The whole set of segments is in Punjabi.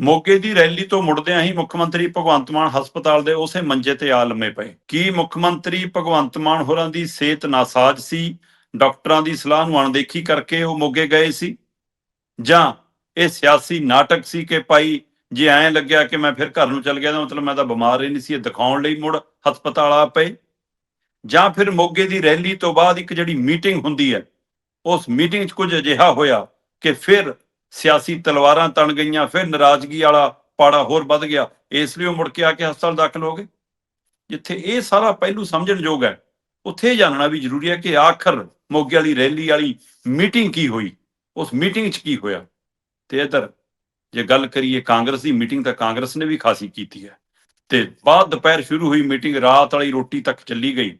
ਮੋਗੇ ਦੀ ਰੈਲੀ ਤੋਂ ਮੁੜਦਿਆਂ ਹੀ ਮੁੱਖ ਮੰਤਰੀ ਭਗਵੰਤ ਮਾਨ ਹਸਪਤਾਲ ਦੇ ਉਸੇ ਮੰਜੇ ਤੇ ਆ ਲੰਮੇ ਪਏ। ਕੀ ਮੁੱਖ ਮੰਤਰੀ ਭਗਵੰਤ ਮਾਨ ਹੋਰਾਂ ਦੀ ਸਿਹਤ ਨਾਸਾਜ਼ ਸੀ? ਡਾਕਟਰਾਂ ਦੀ ਸਲਾਹ ਨੂੰ ਅਣਦੇਖੀ ਕਰਕੇ ਉਹ ਮੋਗੇ ਗਏ ਸੀ? ਜਾਂ ਇਹ ਸਿਆਸੀ ਨਾਟਕ ਸੀ ਕਿ ਭਾਈ ਜੇ ਐਂ ਲੱਗਿਆ ਕਿ ਮੈਂ ਫਿਰ ਘਰ ਨੂੰ ਚਲ ਗਿਆ ਤਾਂ ਮਤਲਬ ਮੈਂ ਤਾਂ ਬਿਮਾਰ ਹੀ ਨਹੀਂ ਸੀ, ਇਹ ਦਿਖਾਉਣ ਲਈ ਮੁੜ ਹਸਪਤਾਲ ਆ ਪਏ। ਜਾਂ ਫਿਰ ਮੋਗੇ ਦੀ ਰੈਲੀ ਤੋਂ ਬਾਅਦ ਇੱਕ ਜਿਹੜੀ ਮੀਟਿੰਗ ਹੁੰਦੀ ਹੈ, ਉਸ ਮੀਟਿੰਗ 'ਚ ਕੁਝ ਅਜਿਹਾ ਹੋਇਆ ਕਿ ਫਿਰ ਸਿਆਸੀ ਤਲਵਾਰਾਂ ਤਣ ਗਈਆਂ, ਫਿਰ ਨਾਰਾਜ਼ਗੀ ਵਾਲਾ ਪਾੜਾ ਹੋਰ ਵੱਧ ਗਿਆ। ਇਸ ਲਈ ਉਹ ਮੁੜ ਕੇ ਆ ਕੇ ਹਸਪਤਾਲ ਦਾਖਲ ਹੋ ਗਏ। ਜਿੱਥੇ ਇਹ ਸਾਰਾ ਪਹਿਲੂ ਸਮਝਣ ਯੋਗ ਹੈ, ਉੱਥੇ ਇਹ ਜਾਣਨਾ ਵੀ ਜ਼ਰੂਰੀ ਹੈ ਕਿ ਆਖਰ ਮੋਗੇ ਵਾਲੀ ਰੈਲੀ ਵਾਲੀ ਮੀਟਿੰਗ ਕੀ ਹੋਈ? ਉਸ ਮੀਟਿੰਗ 'ਚ ਕੀ ਹੋਇਆ? ਤੇ ਇਧਰ, ਜੇ ਗੱਲ ਕਰੀਏ ਕਾਂਗਰਸ ਦੀ ਮੀਟਿੰਗ ਤਾਂ ਕਾਂਗਰਸ ਨੇ ਵੀ ਖਾਸੀ ਕੀਤੀ ਹੈ। ਤੇ ਬਾਅਦ ਦੁਪਹਿਰ ਸ਼ੁਰੂ ਹੋਈ ਮੀਟਿੰਗ, ਰਾਤ ਵਾਲੀ ਰੋਟੀ ਤੱਕ ਚੱਲੀ ਗਈ।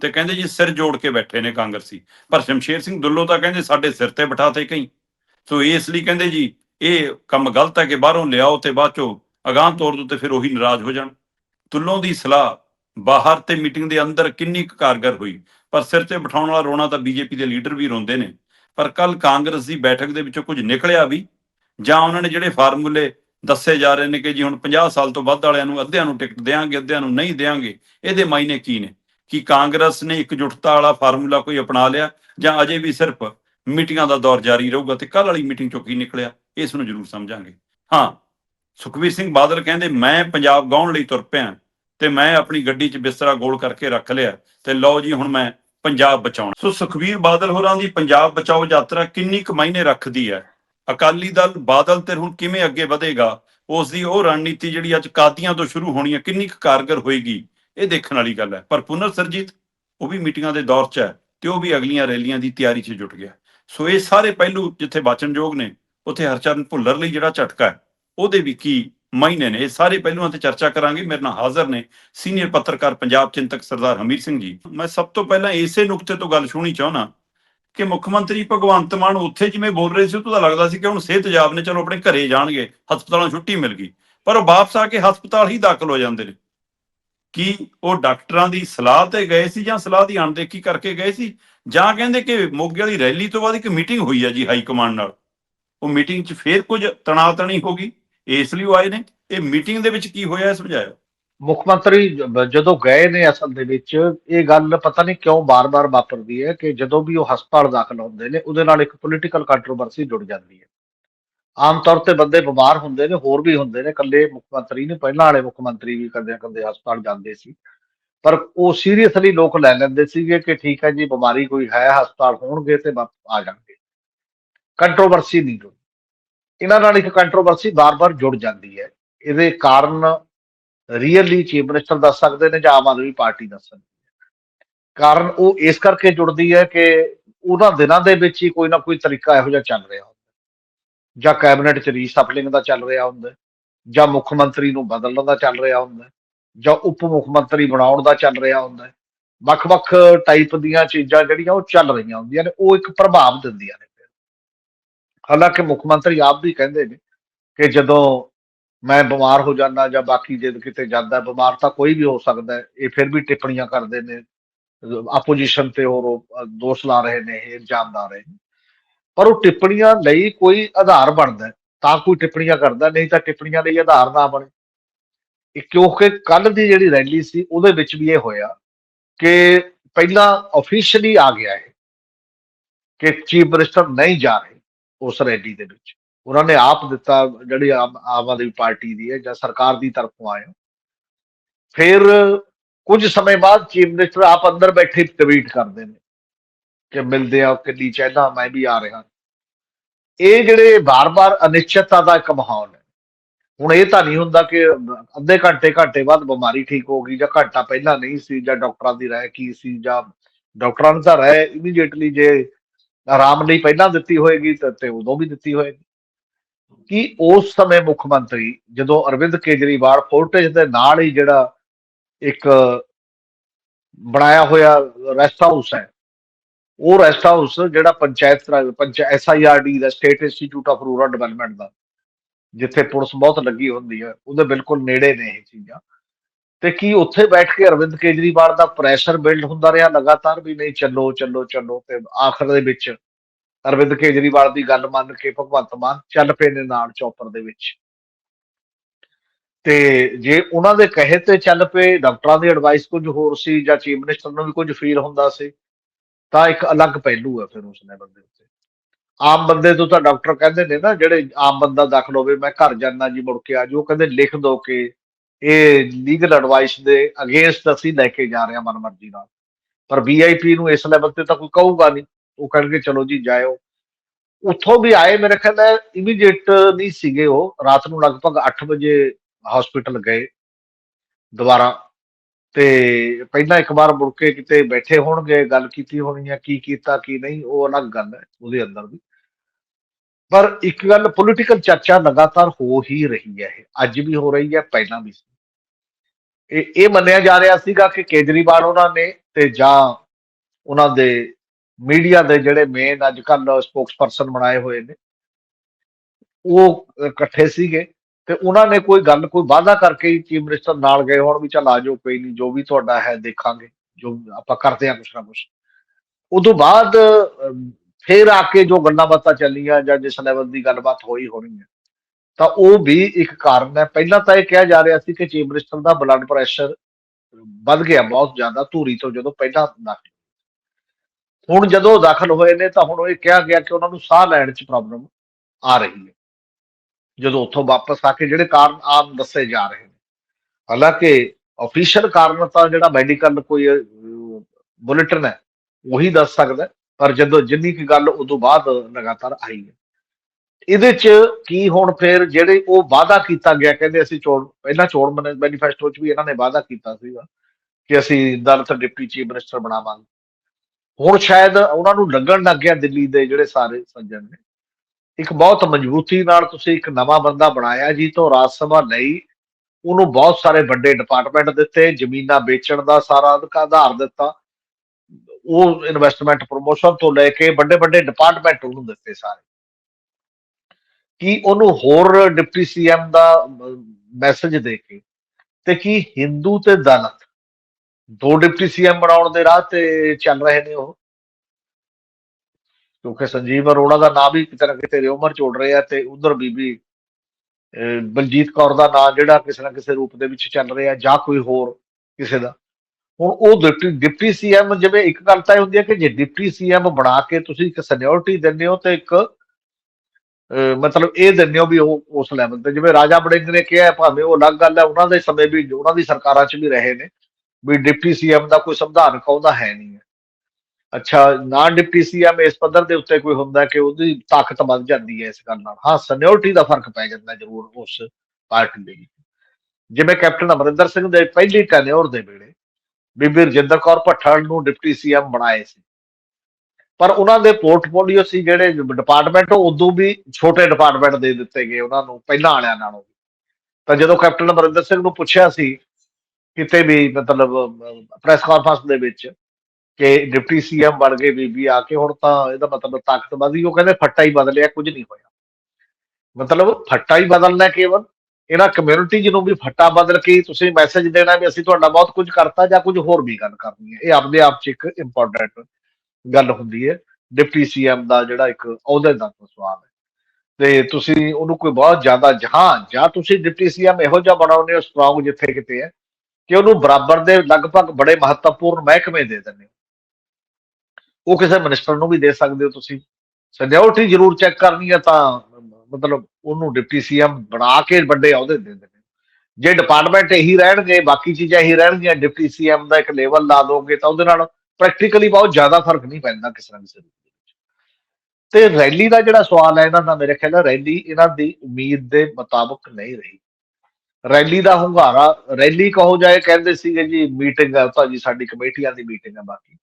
ਤੇ ਕਹਿੰਦੇ ਜੀ ਸਿਰ ਜੋੜ ਕੇ ਬੈਠੇ ਨੇ ਕਾਂਗਰਸੀ। ਪਰ ਸ਼ਮਸ਼ੇਰ ਸਿੰਘ ਦੁੱਲੋ ਤਾਂ ਕਹਿੰਦੇ ਸਾਡੇ ਸਿਰ ਤੇ ਬਿਠਾਤੇ ਕਈ। ਸੋ ਇਸ ਲਈ ਕਹਿੰਦੇ ਜੀ, ਇਹ ਕੰਮ ਗਲਤ ਹੈ ਕਿ ਬਾਹਰੋਂ ਲਿਆਓ ਤੇ ਬਾਅਦ ਚੋਂ ਅਗਾਂਹ ਤੌਰ ਦੇ ਫਿਰ ਉਹੀ ਨਾਰਾਜ਼ ਹੋ ਜਾਣ। ਦੁੱਲੋਂ ਦੀ ਸਲਾਹ, ਬਾਹਰ ਤੇ ਮੀਟਿੰਗ ਦੇ ਅੰਦਰ ਕਿੰਨੀ ਕੁ ਕਾਰਗਰ ਹੋਈ? ਪਰ ਸਿਰ ਤੇ ਬਿਠਾਉਣ ਵਾਲਾ ਰੋਣਾ ਤਾਂ ਬੀਜੇਪੀ ਦੇ ਲੀਡਰ ਵੀ ਰੋਂਦੇ ਨੇ। ਪਰ ਕੱਲ ਕਾਂਗਰਸ ਦੀ ਬੈਠਕ ਦੇ ਵਿੱਚੋਂ ਕੁਝ ਨਿਕਲਿਆ ਵੀ, ਜਾਂ ਉਹਨਾਂ ਨੇ ਜਿਹੜੇ ਫਾਰਮੂਲੇ ਦੱਸੇ ਜਾ ਰਹੇ ਨੇ ਕਿ ਜੀ ਹੁਣ 50 ਸਾਲ ਤੋਂ ਵੱਧ ਵਾਲਿਆਂ ਨੂੰ ਅੱਧਿਆਂ ਨੂੰ ਟਿਕਟ ਦੇਾਂਗੇ ਅੱਧਿਆਂ ਨੂੰ ਨਹੀਂ ਦੇਾਂਗੇ ਇਹਦੇ ਮਾਇਨੇ ਕੀ ਨੇ? ਕਿ ਕਾਂਗਰਸ ਨੇ ਇਕਜੁੱਟਤਾ ਵਾਲਾ ਫਾਰਮੂਲਾ ਕੋਈ ਅਪਣਾ ਲਿਆ ਜਾਂ ਅਜੇ ਵੀ ਸਿਰਫ ਮੀਟਿੰਗਾਂ ਦਾ ਦੌਰ ਜਾਰੀ ਰਹੂਗਾ ਤੇ ਕੱਲ ਵਾਲੀ ਮੀਟਿੰਗ ਚੋਂ ਕੀ ਨਿਕਲਿਆ ਇਸ ਨੂੰ ਜ਼ਰੂਰ ਸਮਝਾਂਗੇ। ਹਾਂ ਸੁਖਵੀਰ ਸਿੰਘ ਬਾਦਲ ਕਹਿੰਦੇ, ਮੈਂ ਪੰਜਾਬ ਗਾਉਣ ਲਈ ਤੁਰ ਪਿਆ ਤੇ ਮੈਂ ਆਪਣੀ ਗੱਡੀ 'ਚ ਬਿਸਤਰਾ ਗੋਲ ਕਰਕੇ ਰੱਖ ਲਿਆ ਤੇ ਲਓ ਜੀ, ਹੁਣ ਮੈਂ ਪੰਜਾਬ ਬਚਾਉਣਾ। ਸੋ ਸੁਖਵੀਰ ਬਾਦਲ ਹੋਰਾਂ ਦੀ ਪੰਜਾਬ ਬਚਾਓ ਯਾਤਰਾ ਕਿੰਨੀ ਕੁ ਮਾਇਨੇ ਰੱਖਦੀ ਹੈ? ਅਕਾਲੀ ਦਲ, ਬਾਦਲ ਤੇ ਹੁਣ ਕਿਵੇਂ ਅੱਗੇ ਵਧੇਗਾ? ਉਸ ਦੀ ਉਹ ਰਣਨੀਤੀ ਜਿਹੜੀ ਅੱਜ ਕਾਦੀਆਂ ਤੋਂ ਸ਼ੁਰੂ ਹੋਣੀ ਹੈ, ਕਿੰਨੀ ਕੁ ਕਾਰਗਰ ਹੋਏਗੀ? ਇਹ ਦੇਖਣ ਵਾਲੀ ਗੱਲ ਹੈ। ਪਰ ਪੁਨਰ ਸਰਜੀਤ, ਉਹ ਵੀ ਮੀਟਿੰਗਾਂ ਦੇ ਦੌਰ 'ਚ ਹੈ ਤੇ ਉਹ ਵੀ ਅਗਲੀਆਂ ਰੈਲੀਆਂ ਦੀ ਤਿਆਰੀ 'ਚ ਜੁਟ ਗਿਆ। ਸੋ ਇਹ ਸਾਰੇ ਪਹਿਲੂ ਜਿੱਥੇ ਵਾਚਨਯੋਗ ਨੇ, ਉੱਥੇ ਹਰਚਰਨ ਭੁੱਲਰ ਲਈ ਜਿਹੜਾ ਝਟਕਾ ਹੈ, ਉਹਦੇ ਵੀ ਕੀ ਮਾਇਨੇ ਨੇ? ਇਹ ਸਾਰੇ ਪਹਿਲੂਆਂ ਤੇ ਚਰਚਾ ਕਰਾਂਗੇ। ਮੇਰੇ ਨਾਲ ਹਾਜ਼ਰ ਨੇ ਸੀਨੀਅਰ ਪੱਤਰਕਾਰ ਪੰਜਾਬ ਚਿੰਤਕ ਸਰਦਾਰ ਹਮੀਰ ਸਿੰਘ ਜੀ। ਮੈਂ ਸਭ ਤੋਂ ਪਹਿਲਾਂ ਇਸੇ ਨੁਕਤੇ ਤੋਂ ਗੱਲ ਸੁਣੀ ਚਾਹਣਾ ਕਿ ਮੁੱਖ ਮੰਤਰੀ ਭਗਵੰਤ ਮਾਨ ਉੱਥੇ ਜਿਵੇਂ ਬੋਲ ਰਹੇ ਸੀ, ਉਹ ਤਾਂ ਲੱਗਦਾ ਸੀ ਕਿ ਹੁਣ ਸਿਹਤਯਾਬ ਨੇ, ਚਲੋ ਆਪਣੇ ਘਰੇ ਜਾਣਗੇ, ਹਸਪਤਾਲਾਂ ਛੁੱਟੀ ਮਿਲ ਗਈ। ਪਰ ਉਹ ਵਾਪਸ ਆ ਕੇ ਹਸਪਤਾਲ ਹੀ ਦਾਖਲ ਹੋ ਜਾਂਦੇ ਨੇ। ਕੀ ਉਹ ਡਾਕਟਰਾਂ ਦੀ ਸਲਾਹ ਤੇ ਗਏ ਸੀ ਜਾਂ ਸਲਾਹ ਦੀ ਅਣਦੇਖੀ ਕਰਕੇ ਗਏ ਸੀ? ਜਾਂ ਕਹਿੰਦੇ ਕਿ ਮੋਗੇ ਵਾਲੀ ਰੈਲੀ ਤੋਂ ਬਾਅਦ ਇੱਕ ਮੀਟਿੰਗ ਹੋਈ ਹੈ ਜੀ ਹਾਈ ਕਮਾਂਡ ਨਾਲ। ਉਹ ਮੀਟਿੰਗ 'ਚ ਫੇਰ ਕੁਝ ਤਣਾਤਣੀ ਹੋ ਗਈ। ਇਸ ਲਈ ਆਏ ਨੇ। ਇਹ ਮੀਟਿੰਗ ਦੇ ਵਿੱਚ ਕੀ ਹੋਇਆ ਸਮਝਾਇਓ ਮੁੱਖ ਮੰਤਰੀ ਜਦੋਂ ਗਏ ਨੇ ਅਸਲ ਦੇ ਵਿੱਚ, ਇਹ ਗੱਲ ਪਤਾ ਨਹੀਂ ਕਿਉਂ ਬਾਰ-ਬਾਰ ਵਾਪਰਦੀ ਹੈ ਕਿ ਜਦੋਂ ਵੀ ਉਹ ਹਸਪਤਾਲ ਦਾਖਲ ਹੁੰਦੇ ਨੇ, ਉਹਦੇ ਨਾਲ ਇੱਕ ਪੋਲੀਟੀਕਲ ਕੰਟਰੋਵਰਸੀ ਜੁੜ ਜਾਂਦੀ ਹੈ। ਆਮ ਤੌਰ ਤੇ ਬੰਦੇ ਬਿਮਾਰ ਹੁੰਦੇ ਨੇ, ਹੋਰ ਵੀ ਹੁੰਦੇ ਨੇ। ਇਕੱਲੇ ਮੁੱਖ ਮੰਤਰੀ ਨੇ ਪਹਿਲਾਂ ਵਾਲੇ ਮੁੱਖ ਮੰਤਰੀ ਵੀ ਕਦੇ ਕਦੇ ਹਸਪਤਾਲ ਜਾਂਦੇ ਸੀ। ਪਰ ਉਹ ਸੀਰੀਅਸਲੀ ਲੋਕ ਲੈ ਲੈਂਦੇ ਸੀਗੇ ਕਿ ਠੀਕ ਹੈ ਜੀ, ਬਿਮਾਰੀ ਕੋਈ ਹੈ, ਹਸਪਤਾਲ ਹੋਣਗੇ ਤੇ ਵਾਪਸ ਆ ਜਾਣਗੇ। ਕੰਟਰੋਵਰਸੀ ਨਹੀਂ ਜੁੜੀ। ਇਹਨਾਂ ਨਾਲ ਇੱਕ ਕੰਟਰੋਵਰਸੀ ਬਾਰ-ਬਾਰ ਜੁੜ ਜਾਂਦੀ ਹੈ। ਇਹਦੇ ਕਾਰਨ ਰੀਅਲੀ ਚੀਫ ਮਿਨਿਸਟਰ ਦੱਸ ਸਕਦੇ ਨੇ ਜਾਂ ਆਮ ਆਦਮੀ ਪਾਰਟੀ ਦੱਸ ਸਕਦੀ ਹੈ। ਕਾਰਨ ਉਹ ਇਸ ਕਰਕੇ ਜੁੜਦੀ ਹੈ ਕਿ ਉਹਨਾਂ ਦਿਨਾਂ ਦੇ ਵਿੱਚ ਹੀ ਕੋਈ ਨਾ ਕੋਈ ਤਰੀਕਾ ਇਹੋ ਜਿਹਾ ਚੱਲ ਰਿਹਾ ਹੁੰਦਾ। ਜਾਂ ਕੈਬਨਿਟ ਚ ਰੀਸ਼ਫਲਿੰਗ ਦਾ ਚੱਲ ਰਿਹਾ ਹੁੰਦਾ। ਜਾਂ ਮੁੱਖ ਮੰਤਰੀ ਨੂੰ ਬਦਲਣ ਦਾ ਚੱਲ ਰਿਹਾ ਹੁੰਦਾ। ਜਾਂ ਉਪ ਮੁੱਖ ਮੰਤਰੀ ਬਣਾਉਣ ਦਾ ਚੱਲ ਰਿਹਾ ਹੁੰਦਾ ਵੱਖ-ਵੱਖ ਟਾਈਪ ਦੀਆਂ ਚੀਜ਼ਾਂ ਜਿਹੜੀਆਂ ਉਹ ਚੱਲ ਰਹੀਆਂ ਹੁੰਦੀਆਂ ਨੇ ਉਹ ਇੱਕ ਪ੍ਰਭਾਵ ਦਿੰਦੀਆਂ ਨੇ ਹਾਲਾਂਕਿ ਮੁੱਖ ਮੰਤਰੀ ਆਪ ਵੀ ਕਹਿੰਦੇ ਨੇ ਕਿ ਜਦੋਂ ਮੈਂ ਬਿਮਾਰ ਹੋ ਜਾਂਦਾ ਜਾਂ ਬਾਕੀ ਜੇ ਕਿਤੇ ਜਾਂਦਾ ਬਿਮਾਰ ਤਾਂ ਕੋਈ ਵੀ ਹੋ ਸਕਦਾ ਹੈ ਇਹ ਫਿਰ ਵੀ ਟਿੱਪਣੀਆਂ ਕਰਦੇ ਨੇ। ਆਪੋਜੀਸ਼ਨ ਤੇ ਹੋਰ ਉਹ, ਦੋਸ਼ ਲਾ ਰਹੇ ਨੇ ਇਹ ਇਲਜ਼ਾਮ ਲਾ ਰਹੇ ਨੇ। ਪਰ ਉਹ ਟਿੱਪਣੀਆਂ ਲਈ ਕੋਈ ਆਧਾਰ ਬਣਦਾ ਤਾਂ ਕੋਈ ਟਿੱਪਣੀਆਂ ਕਰਦਾ ਨਹੀਂ ਤਾਂ ਟਿੱਪਣੀਆਂ ਲਈ ਆਧਾਰ ਨਾ ਬਣੇ। ਕਿਉਂਕਿ ਕੱਲ ਦੀ ਜਿਹੜੀ ਰੈਲੀ ਸੀ, ਉਹਦੇ ਵਿੱਚ ਵੀ ਇਹ ਹੋਇਆ ਕਿ ਪਹਿਲਾਂ ਅਫੀਸ਼ੀਅਲੀ ਆ ਗਿਆ ਹੈ ਕਿ ਚੀਫ ਮਿਨਿਸਟਰ ਨਹੀਂ ਜਾ ਰਹੇ ਉਸ ਰੈਲੀ ਦੇ ਵਿੱਚ। ਉਹਨਾਂ ਨੇ ਆਪ ਦਿੱਤਾ, ਜਿਹੜੀ ਆਮ ਆਮ ਆਦਮੀ ਪਾਰਟੀ ਦੀ ਹੈ ਜਾਂ ਸਰਕਾਰ ਦੀ ਤਰਫੋਂ ਆਇਆ ਫਿਰ ਕੁਝ ਸਮੇਂ ਬਾਅਦ ਚੀਫ ਮਿਨਿਸਟਰ ਆਪ ਅੰਦਰ ਬੈਠੇ ਟਵੀਟ ਕਰਦੇ ਨੇ ਕਿ ਮਿਲਦੇ ਆ ਕਿੱਲੀ ਚਾਹਨਾ ਮੈਂ ਵੀ ਆ ਰਿਹਾ। ਇਹ ਜਿਹੜੇ ਬਾਰ-ਬਾਰ ਅਨਿਸ਼ਚਿਤਤਾ ਦਾ ਇੱਕ ਮਾਹੌਲ ਹੈ। ਹੁਣ ਇਹ ਤਾਂ ਨਹੀਂ ਹੁੰਦਾ ਕਿ ਅੱਧੇ ਘੰਟੇ ਘੰਟੇ ਬਾਅਦ ਬਿਮਾਰੀ ਠੀਕ ਹੋ ਗਈ ਜਾਂ ਘੰਟਾ ਪਹਿਲਾਂ ਨਹੀਂ ਸੀ ਜਾਂ ਡਾਕਟਰਾਂ ਦੀ ਰਾਏ ਕੀ ਸੀ ਜਾਂ ਡਾਕਟਰਾਂ ਨੇ ਤਾਂ ਰਾਏ ਇਮੀਡੀਏਟਲੀ ਜੇ ਆਰਾਮ ਲਈ ਪਹਿਲਾਂ ਦਿੱਤੀ ਹੋਏਗੀ ਤਾਂ ਤੇ ਉਦੋਂ ਵੀ ਦਿੱਤੀ ਹੋਏਗੀ। ਕਿ ਉਸ ਸਮੇਂ ਮੁੱਖ ਮੰਤਰੀ ਜਦੋਂ ਅਰਵਿੰਦ ਕੇਜਰੀਵਾਲ ਫੋਰਟੇਜ ਦੇ ਨਾਲ ਹੀ ਜਿਹੜਾ ਇੱਕ ਬਣਾਇਆ ਹੋਇਆ ਰੈਸਟ ਹਾਊਸ ਹੈ, ਉਹ ਰੈਸਟ ਹਾਊਸ ਜਿਹੜਾ ਪੰਚਾਇਤ ਰਾਜ- ਪੰਚ SIRD the state institute of rural development ਦਾ ਜਿੱਥੇ ਪੁਲਿਸ ਬਹੁਤ ਲੱਗੀ ਹੁੰਦੀ ਹੈ, ਉਹਦੇ ਬਿਲਕੁਲ ਨੇੜੇ ਨੇ ਇਹ ਚੀਜ਼ਾਂ। ਤੇ ਕੀ ਉੱਥੇ ਬੈਠ ਕੇ ਅਰਵਿੰਦ ਕੇਜਰੀਵਾਲ ਦਾ ਪ੍ਰੈਸ਼ਰ ਬਿਲਡ ਹੁੰਦਾ ਰਿਹਾ? ਲਗਾਤਾਰ ਵੀ ਨਹੀਂ, ਚੱਲੋ ਚੱਲੋ ਚੱਲੋ ਤੇ ਆਖਰ ਦੇ ਵਿੱਚ ਅਰਵਿੰਦ ਕੇਜਰੀਵਾਲ ਦੀ ਗੱਲ ਮੰਨ ਕੇ ਭਗਵੰਤ ਮਾਨ ਚੱਲ ਪਏ ਨੇ ਨਾਲ ਚੌਪਰ ਦੇ ਵਿੱਚ। ਤੇ ਜੇ ਉਹਨਾਂ ਦੇ ਕਹੇ ਤੇ ਚੱਲ ਪਏ, ਡਾਕਟਰਾਂ ਦੀ ਐਡਵਾਈਸ ਕੁਝ ਹੋਰ ਸੀ ਜਾਂ ਚੀਫ ਮਿਨਿਸਟਰ ਨੂੰ ਵੀ ਕੁਝ ਫੀਲ ਹੁੰਦਾ ਸੀ, ਤਾਂ ਇੱਕ ਅਲੱਗ ਪਹਿਲੂ ਹੈ ਫਿਰ ਉਸ ਲੈਵਲ ਦੇ ਉੱਤੇ। ਆਮ ਬੰਦੇ ਤੋਂ ਤਾਂ ਡਾਕਟਰ ਕਹਿੰਦੇ ਨੇ ਨਾ, ਜਿਹੜੇ ਆਮ ਬੰਦਾ ਦਾਖਲ ਹੋਵੇ, ਮੈਂ ਘਰ ਜਾਣਾ ਜੀ, ਮੁੜ ਕੇ ਆ ਜਾਓ ਕਹਿੰਦੇ ਲਿਖ ਦੋ ਕਿ ਇਹ ਲੀਗਲ ਐਡਵਾਈਸ ਦੇ ਅਗੇਂਸਟ ਅਸੀਂ ਲੈ ਕੇ ਜਾ ਰਹੇ ਹਾਂ ਮਨਮਰਜ਼ੀ ਨਾਲ। ਪਰ ਵੀਆਈਪੀ ਨੂੰ ਇਸ ਲੈਵਲ ਤੇ ਤਾਂ ਕੋਈ ਕਹੂਗਾ ਨਹੀਂ। ਉਹ ਕਹਿਣਗੇ, ਚਲੋ ਜੀ, ਜਾਇਓ। ਉੱਥੋਂ ਵੀ ਆਏ, ਮੇਰੇ ਖਿਆਲ ਹੈ ਇਮੀਡੀਏਟ ਨਹੀਂ ਸੀਗੇ ਉਹ। ਰਾਤ ਨੂੰ ਲਗਭਗ 8 ਵਜੇ ਹਸਪੀਟਲ ਗਏ ਦੁਬਾਰਾ। ਤੇ ਪਹਿਲਾਂ ਇੱਕ ਵਾਰ ਮੁੜ ਕੇ ਕਿਤੇ ਬੈਠੇ ਹੋਣਗੇ, ਗੱਲ ਕੀਤੀ ਹੋਣੀ ਹੈ, ਕੀ ਕੀਤਾ, ਕੀ ਨਹੀਂ, ਉਹ ਅਲੱਗ ਗੱਲ ਹੈ ਉਹਦੇ ਅੰਦਰ ਵੀ। ਪਰ ਇੱਕ ਗੱਲ ਪੋਲੀਟੀਕਲ ਚਰਚਾ ਲਗਾਤਾਰ ਹੋ ਹੀ ਰਹੀ ਹੈ, ਇਹ ਅੱਜ ਵੀ ਹੋ ਰਹੀ ਹੈ, ਪਹਿਲਾਂ ਵੀ ਇਹ ਇਹ ਮੰਨਿਆ ਜਾ ਰਿਹਾ ਸੀਗਾ ਕਿ ਕੇਜਰੀਵਾਲ ਉਹਨਾਂ ਨੇ ਤੇ ਜਾਂ ਉਹਨਾਂ ਦੇ ਮੀਡੀਆ ਦੇ ਜਿਹੜੇ ਮੇਨ ਅੱਜ ਕੱਲ ਸਪੋਕਸਪਰਸਨ ਬਣਾਏ ਹੋਏ ਨੇ, ਉਹ ਇਕੱਠੇ ਸੀਗੇ ਤੇ ਉਹਨਾਂ ਨੇ ਕੋਈ ਗੱਲ, ਕੋਈ ਵਾਅਦਾ ਕਰਕੇ ਹੀ ਚੀਫ ਮਿਨਿਸਟਰ ਨਾਲ ਗਏ, ਹੋਣ ਵੀ ਚੱਲ ਆ ਜਾਓ, ਕੋਈ ਨਹੀਂ, ਜੋ ਵੀ ਤੁਹਾਡਾ ਹੈ ਦੇਖਾਂਗੇ, ਜੋ ਆਪਾਂ ਕਰਦੇ ਆ ਕੁਛ ਨਾ ਕੁਛ। ਉਦੋਂ ਬਾਅਦ ਫਿਰ ਆ ਕੇ ਜੋ ਗੱਲਾਂ ਬਾਤਾਂ ਚੱਲੀਆਂ ਜਾਂ ਜਿਸ ਲੈਵਲ ਦੀ ਗੱਲਬਾਤ ਹੋਈ ਹੋਣੀ ਹੈ, ਤਾਂ ਉਹ ਵੀ ਇੱਕ ਕਾਰਨ ਹੈ। ਪਹਿਲਾਂ ਤਾਂ ਇਹ ਕਿਹਾ ਜਾ ਰਿਹਾ ਸੀ ਕਿ ਚੀਫ ਮਿਨਿਸਟਰ ਦਾ ਬਲੱਡ ਪ੍ਰੈਸ਼ਰ ਵੱਧ ਗਿਆ, ਬਹੁਤ ਜ਼ਿਆਦਾ ਧੂਰੀ ਤੋਂ ਜਦੋਂ ਪਹਿਲਾਂ ਦਾਖਲ ਹੁਣ ਜਦੋਂ ਦਾਖਲ ਹੋਏ ਨੇ ਤਾਂ ਹੁਣ ਇਹ ਕਿਹਾ ਗਿਆ ਕਿ ਉਹਨਾਂ ਨੂੰ ਸਾਹ ਲੈਣ 'ਚ ਪ੍ਰੋਬਲਮ ਆ ਰਹੀ ਹੈ। ਜਦੋਂ ਉੱਥੋਂ ਵਾਪਸ ਆ ਕੇ ਜਿਹੜੇ ਕਾਰਨ ਆਮ ਦੱਸੇ ਜਾ ਰਹੇ ਨੇ। ਹਾਲਾਂਕਿ ਅਫੀਸ਼ੀਅਲ ਕਾਰਨ ਤਾਂ ਜਿਹੜਾ ਮੈਡੀਕਲ ਕੋਈ ਬੁਲੇਟਿਨ ਹੈ, ਉਹੀ ਦੱਸ ਸਕਦਾ ਪਰ ਜਦੋਂ ਜਿੰਨੀ ਕੀ ਗੱਲ ਉਦੋਂ ਬਾਅਦ ਲਗਾਤਾਰ ਆਈ ਹੈ। ਇਹਦੇ ਚ ਕੀ ਹੁਣ ਫਿਰ ਜਿਹੜੇ ਉਹ ਵਾਅਦਾ ਕੀਤਾ ਗਿਆ, ਕਹਿੰਦੇ ਅਸੀਂ ਚੋਣ, ਪਹਿਲਾਂ ਚੋਣ ਮੈਨੀਫੈਸਟੋ ਚ ਵੀ ਇਹਨਾਂ ਨੇ ਵਾਅਦਾ ਕੀਤਾ ਸੀਗਾ ਕਿ ਅਸੀਂ ਦਲਿਤ ਡਿਪਟੀ ਚੀਫ ਮਿਨਿਸਟਰ ਬਣਾਵਾਂਗੇ। ਹੁਣ ਸ਼ਾਇਦ ਉਹਨਾਂ ਨੂੰ ਲੱਗਣ ਲੱਗ ਗਿਆ ਦਿੱਲੀ ਦੇ ਜਿਹੜੇ ਸਾਰੇ ਸੱਜਣ ਨੇ। ਇੱਕ ਬਹੁਤ ਮਜ਼ਬੂਤੀ ਨਾਲ ਤੁਸੀਂ ਇੱਕ ਨਵਾਂ ਬੰਦਾ ਬਣਾਇਆ ਜੀ ਤੋਂ ਰਾਜ ਸਭਾ ਲਈ, ਉਹਨੂੰ ਬਹੁਤ ਸਾਰੇ ਵੱਡੇ ਡਿਪਾਰਟਮੈਂਟ ਦਿੱਤੇ, ਜ਼ਮੀਨਾਂ ਵੇਚਣ ਦਾ ਸਾਰਾ ਅਧਿਕ- ਆਧਾਰ ਦਿੱਤਾ। ਉਹ ਇਨਵੈਸਟਮੈਂਟ ਪ੍ਰੋਮੋਸ਼ਨ ਤੋਂ ਲੈ ਕੇ ਵੱਡੇ ਵੱਡੇ ਡਿਪਾਰਟਮੈਂਟ ਉਹਨੂੰ ਦਿੱਤੇ ਸਾਰੇ। ਕੀ ਉਹਨੂੰ ਹੋਰ ਡਿਪਟੀ ਸੀਐਮ ਦਾ ਮੈਸੇਜ ਦੇ ਕੇ ਤੇ ਕੀ ਹਿੰਦੂ ਤੇ ਦਲਿਤ ਦੋ ਡਿਪਟੀ ਸੀਐਮ ਬਣਾਉਣ ਦੇ ਰਾਹ ਤੇ ਚੱਲ ਰਹੇ ਨੇ ਉਹ। ਕਿਉਂਕਿ ਸੰਜੀਵ ਅਰੋੜਾ ਦਾ ਨਾਮ ਵੀ ਕਿਤੇ ਨਾ ਕਿਤੇ ਰਿਓਮਰ ਚੋੜ ਰਿਹਾ ਤੇ ਉਧਰ ਬੀਬੀ ਬਲਜੀਤ ਕੌਰ ਦਾ ਨਾਮ ਜਿਹੜਾ ਕਿਸੇ ਨਾ ਕਿਸੇ ਰੂਪ ਦੇ ਵਿੱਚ ਚੱਲ ਰਿਹਾ ਜਾਂ ਕੋਈ ਹੋਰ ਕਿਸੇ ਦਾ। ਹੁਣ ਉਹ ਡਿਪਟੀ ਡਿਪਟੀ ਸੀਐਮ ਜਿਵੇਂ ਇੱਕ ਗੱਲ ਤਾਂ ਇਹ ਹੁੰਦੀ ਹੈ ਕਿ ਜੇ ਡਿਪਟੀ ਸੀਐਮ ਬਣਾ ਕੇ ਤੁਸੀਂ ਇੱਕ ਸੀਨੀਅਰਿਟੀ ਦਿੰਦੇ ਹੋ ਤੇ ਇੱਕ ਮਤਲਬ ਇਹ ਦਿੰਦੇ ਹੋ ਵੀ ਉਹ ਉਸ ਲੈਵਲ ਤੇ। ਜਿਵੇਂ ਰਾਜਾ ਬੜਿੰਗ ਨੇ ਕਿਹਾ ਭਾਵੇਂ ਉਹ ਅਲੱਗ ਗੱਲ ਹੈ, ਉਹਨਾਂ ਦੇ ਸਮੇਂ ਵੀ, ਉਹਨਾਂ ਦੀ ਸਰਕਾਰਾਂ 'ਚ ਵੀ ਰਹੇ ਨੇ ਵੀ ਡਿਪਟੀ ਸੀਐਮ ਦਾ ਕੋਈ ਸੰਵਿਧਾਨਕ ਅਹੁਦਾ ਹੈ ਨਹੀਂ ਹੈ। ਅੱਛਾ ਨਾ ਡਿਪਟੀ ਸੀਐਮ ਇਸ ਪੱਧਰ ਦੇ ਉੱਤੇ ਕੋਈ ਹੁੰਦਾ ਕਿ ਉਹਦੀ ਤਾਕਤ ਵੱਧ ਜਾਂਦੀ ਹੈ ਇਸ ਗੱਲ ਨਾਲ। ਹਾਂ ਸੀਨੀਅਰਿਟੀ ਦਾ ਫ਼ਰਕ ਪੈ ਜਾਂਦਾ ਜ਼ਰੂਰ ਉਸ ਪਾਰਟੀ ਦੇ ਵਿੱਚ। ਜਿਵੇਂ ਕੈਪਟਨ ਅਮਰਿੰਦਰ ਸਿੰਘ ਦੇ ਪਹਿਲੀ ਟੈਨਿਓਰ ਦੇ ਵੇਲੇ ਬੀਬੀ ਰਜਿੰਦਰ ਕੌਰ ਭੱਠਲ ਨੂੰ ਡਿਪਟੀ ਸੀਐਮ ਬਣਾਏ ਸੀ। ਪਰ ਉਹਨਾਂ ਦੇ ਪੋਰਟਫੋਲੀਓ ਸੀ ਜਿਹੜੇ ਡਿਪਾਰਟਮੈਂਟ, ਉਹ ਉਦੋਂ ਵੀ ਛੋਟੇ ਡਿਪਾਰਟਮੈਂਟ ਦੇ ਦਿੱਤੇ ਗਏ ਉਹਨਾਂ ਨੂੰ, ਪਹਿਲਾਂ ਵਾਲਿਆਂ ਨਾਲੋਂ ਤਾਂ ਜਦੋਂ ਕੈਪਟਨ ਅਮਰਿੰਦਰ ਸਿੰਘ ਨੂੰ ਪੁੱਛਿਆ ਸੀ, ਕਿਤੇ ਵੀ ਮਤਲਬ, ਪ੍ਰੈਸ ਕਾਨਫਰੰਸ ਦੇ ਵਿੱਚ ਕਿ ਡਿਪਟੀ ਸੀਐਮ ਬਣ ਗਏ ਬੀਬੀ ਆ ਕੇ, ਹੁਣ ਤਾਂ ਇਹਦਾ ਮਤਲਬ ਤਾਕਤ ਵਧੀ ਉਹ ਕਹਿੰਦੇ, ਫੱਟਾ ਹੀ ਬਦਲਿਆ, ਕੁਝ ਨਹੀਂ ਹੋਇਆ। ਮਤਲਬ ਫੱਟਾ ਹੀ ਬਦਲਣਾ ਕੇਵਲ। ਇਹਨਾਂ ਕਮਿਊਨਿਟੀ ਨੂੰ ਵੀ ਫੱਟਾ ਬਦਲ ਕੇ ਤੁਸੀਂ ਮੈਸੇਜ ਦੇਣਾ ਵੀ ਅਸੀਂ ਤੁਹਾਡਾ ਬਹੁਤ ਕੁਝ ਕਰਤਾ ਜਾਂ ਕੁਝ ਹੋਰ ਵੀ ਗੱਲ ਕਰਨੀ ਹੈ। ਇਹ ਆਪਦੇ ਆਪ ਚ ਇੱਕ ਇੰਪੋਰਟੈਂਟ ਗੱਲ ਹੁੰਦੀ ਹੈ। ਡਿਪਟੀ ਸੀਐਮ ਦਾ ਜਿਹੜਾ ਇੱਕ ਅਹੁਦੇ ਦਾ ਸਵਾਲ ਹੈ। ਤੇ ਤੁਸੀਂ ਉਹਨੂੰ ਕੋਈ ਬਹੁਤ ਜ਼ਿਆਦਾ ਜਹਾਂ ਜਾਂ ਤੁਸੀਂ ਡਿਪਟੀ ਸੀਐਮ ਇਹੋ ਜਿਹਾ ਬਣਾਉਂਦੇ ਹੋ ਸਟਰੋਂਗ ਜਿੱਥੇ ਕਿਤੇ ਹੈ ਕਿ ਉਹਨੂੰ ਬਰਾਬਰ ਦੇ ਲਗਭਗ ਬੜੇ ਮਹੱਤਵਪੂਰਨ ਮਹਿਕਮੇ ਦੇ ਦਿੰਦੇ ਹੋ। ਉਹ ਕਿਸੇ ਮਿਨਿਸਟਰ ਨੂੰ ਵੀ ਦੇ ਸਕਦੇ ਹੋ ਤੁਸੀਂ। ਸੀਨੀਅਰਿਟੀ ਜ਼ਰੂਰ ਚੈੱਕ ਕਰਨੀ ਹੈ ਤਾਂ ਮਤਲਬ ਉਹਨੂੰ ਡਿਪਟੀ ਸੀਐਮ ਬਣਾ ਕੇ ਵੱਡੇ ਅਹੁਦੇ ਦਿੰਦੇ ਹੋ। ਜੇ ਡਿਪਾਰਟਮੈਂਟ ਇਹੀ ਰਹਿਣਗੇ, ਬਾਕੀ ਚੀਜ਼ਾਂ ਇਹੀ ਰਹਿਣਗੀਆਂ, ਡਿਪਟੀ ਸੀਐਮ ਦਾ ਇੱਕ ਲੈਵਲ ਲਾ ਦੋਗੇ ਤਾਂ ਉਹਦੇ ਨਾਲ ਪ੍ਰੈਕਟੀਕਲੀ ਬਹੁਤ ਜ਼ਿਆਦਾ ਫ਼ਰਕ ਨਹੀਂ ਪੈਂਦਾ ਕਿਸੇ ਨਾ ਕਿਸੇ ਰੂਪ ਦੇ ਵਿੱਚ ਤੇ ਰੈਲੀ ਦਾ ਜਿਹੜਾ ਸਵਾਲ ਹੈ, ਇਹਨਾਂ ਦਾ ਮੇਰੇ ਖਿਆਲ ਨਾਲ ਰੈਲੀ ਇਹਨਾਂ ਦੀ ਉਮੀਦ ਦੇ ਮੁਤਾਬਕ ਨਹੀਂ ਰਹੀ। ਰੈਲੀ ਦਾ ਹੁੰਗਾਰਾ, ਰੈਲੀ ਕਹੋ ਜਾਏ ਕਹਿੰਦੇ ਸੀਗੇ ਜੀ ਮੀਟਿੰਗ ਹੈ ਭਾਜੀ, ਸਾਡੀ ਕਮੇਟੀਆਂ ਦੀ ਮੀਟਿੰਗ ਹੈ ਬਾਕੀ।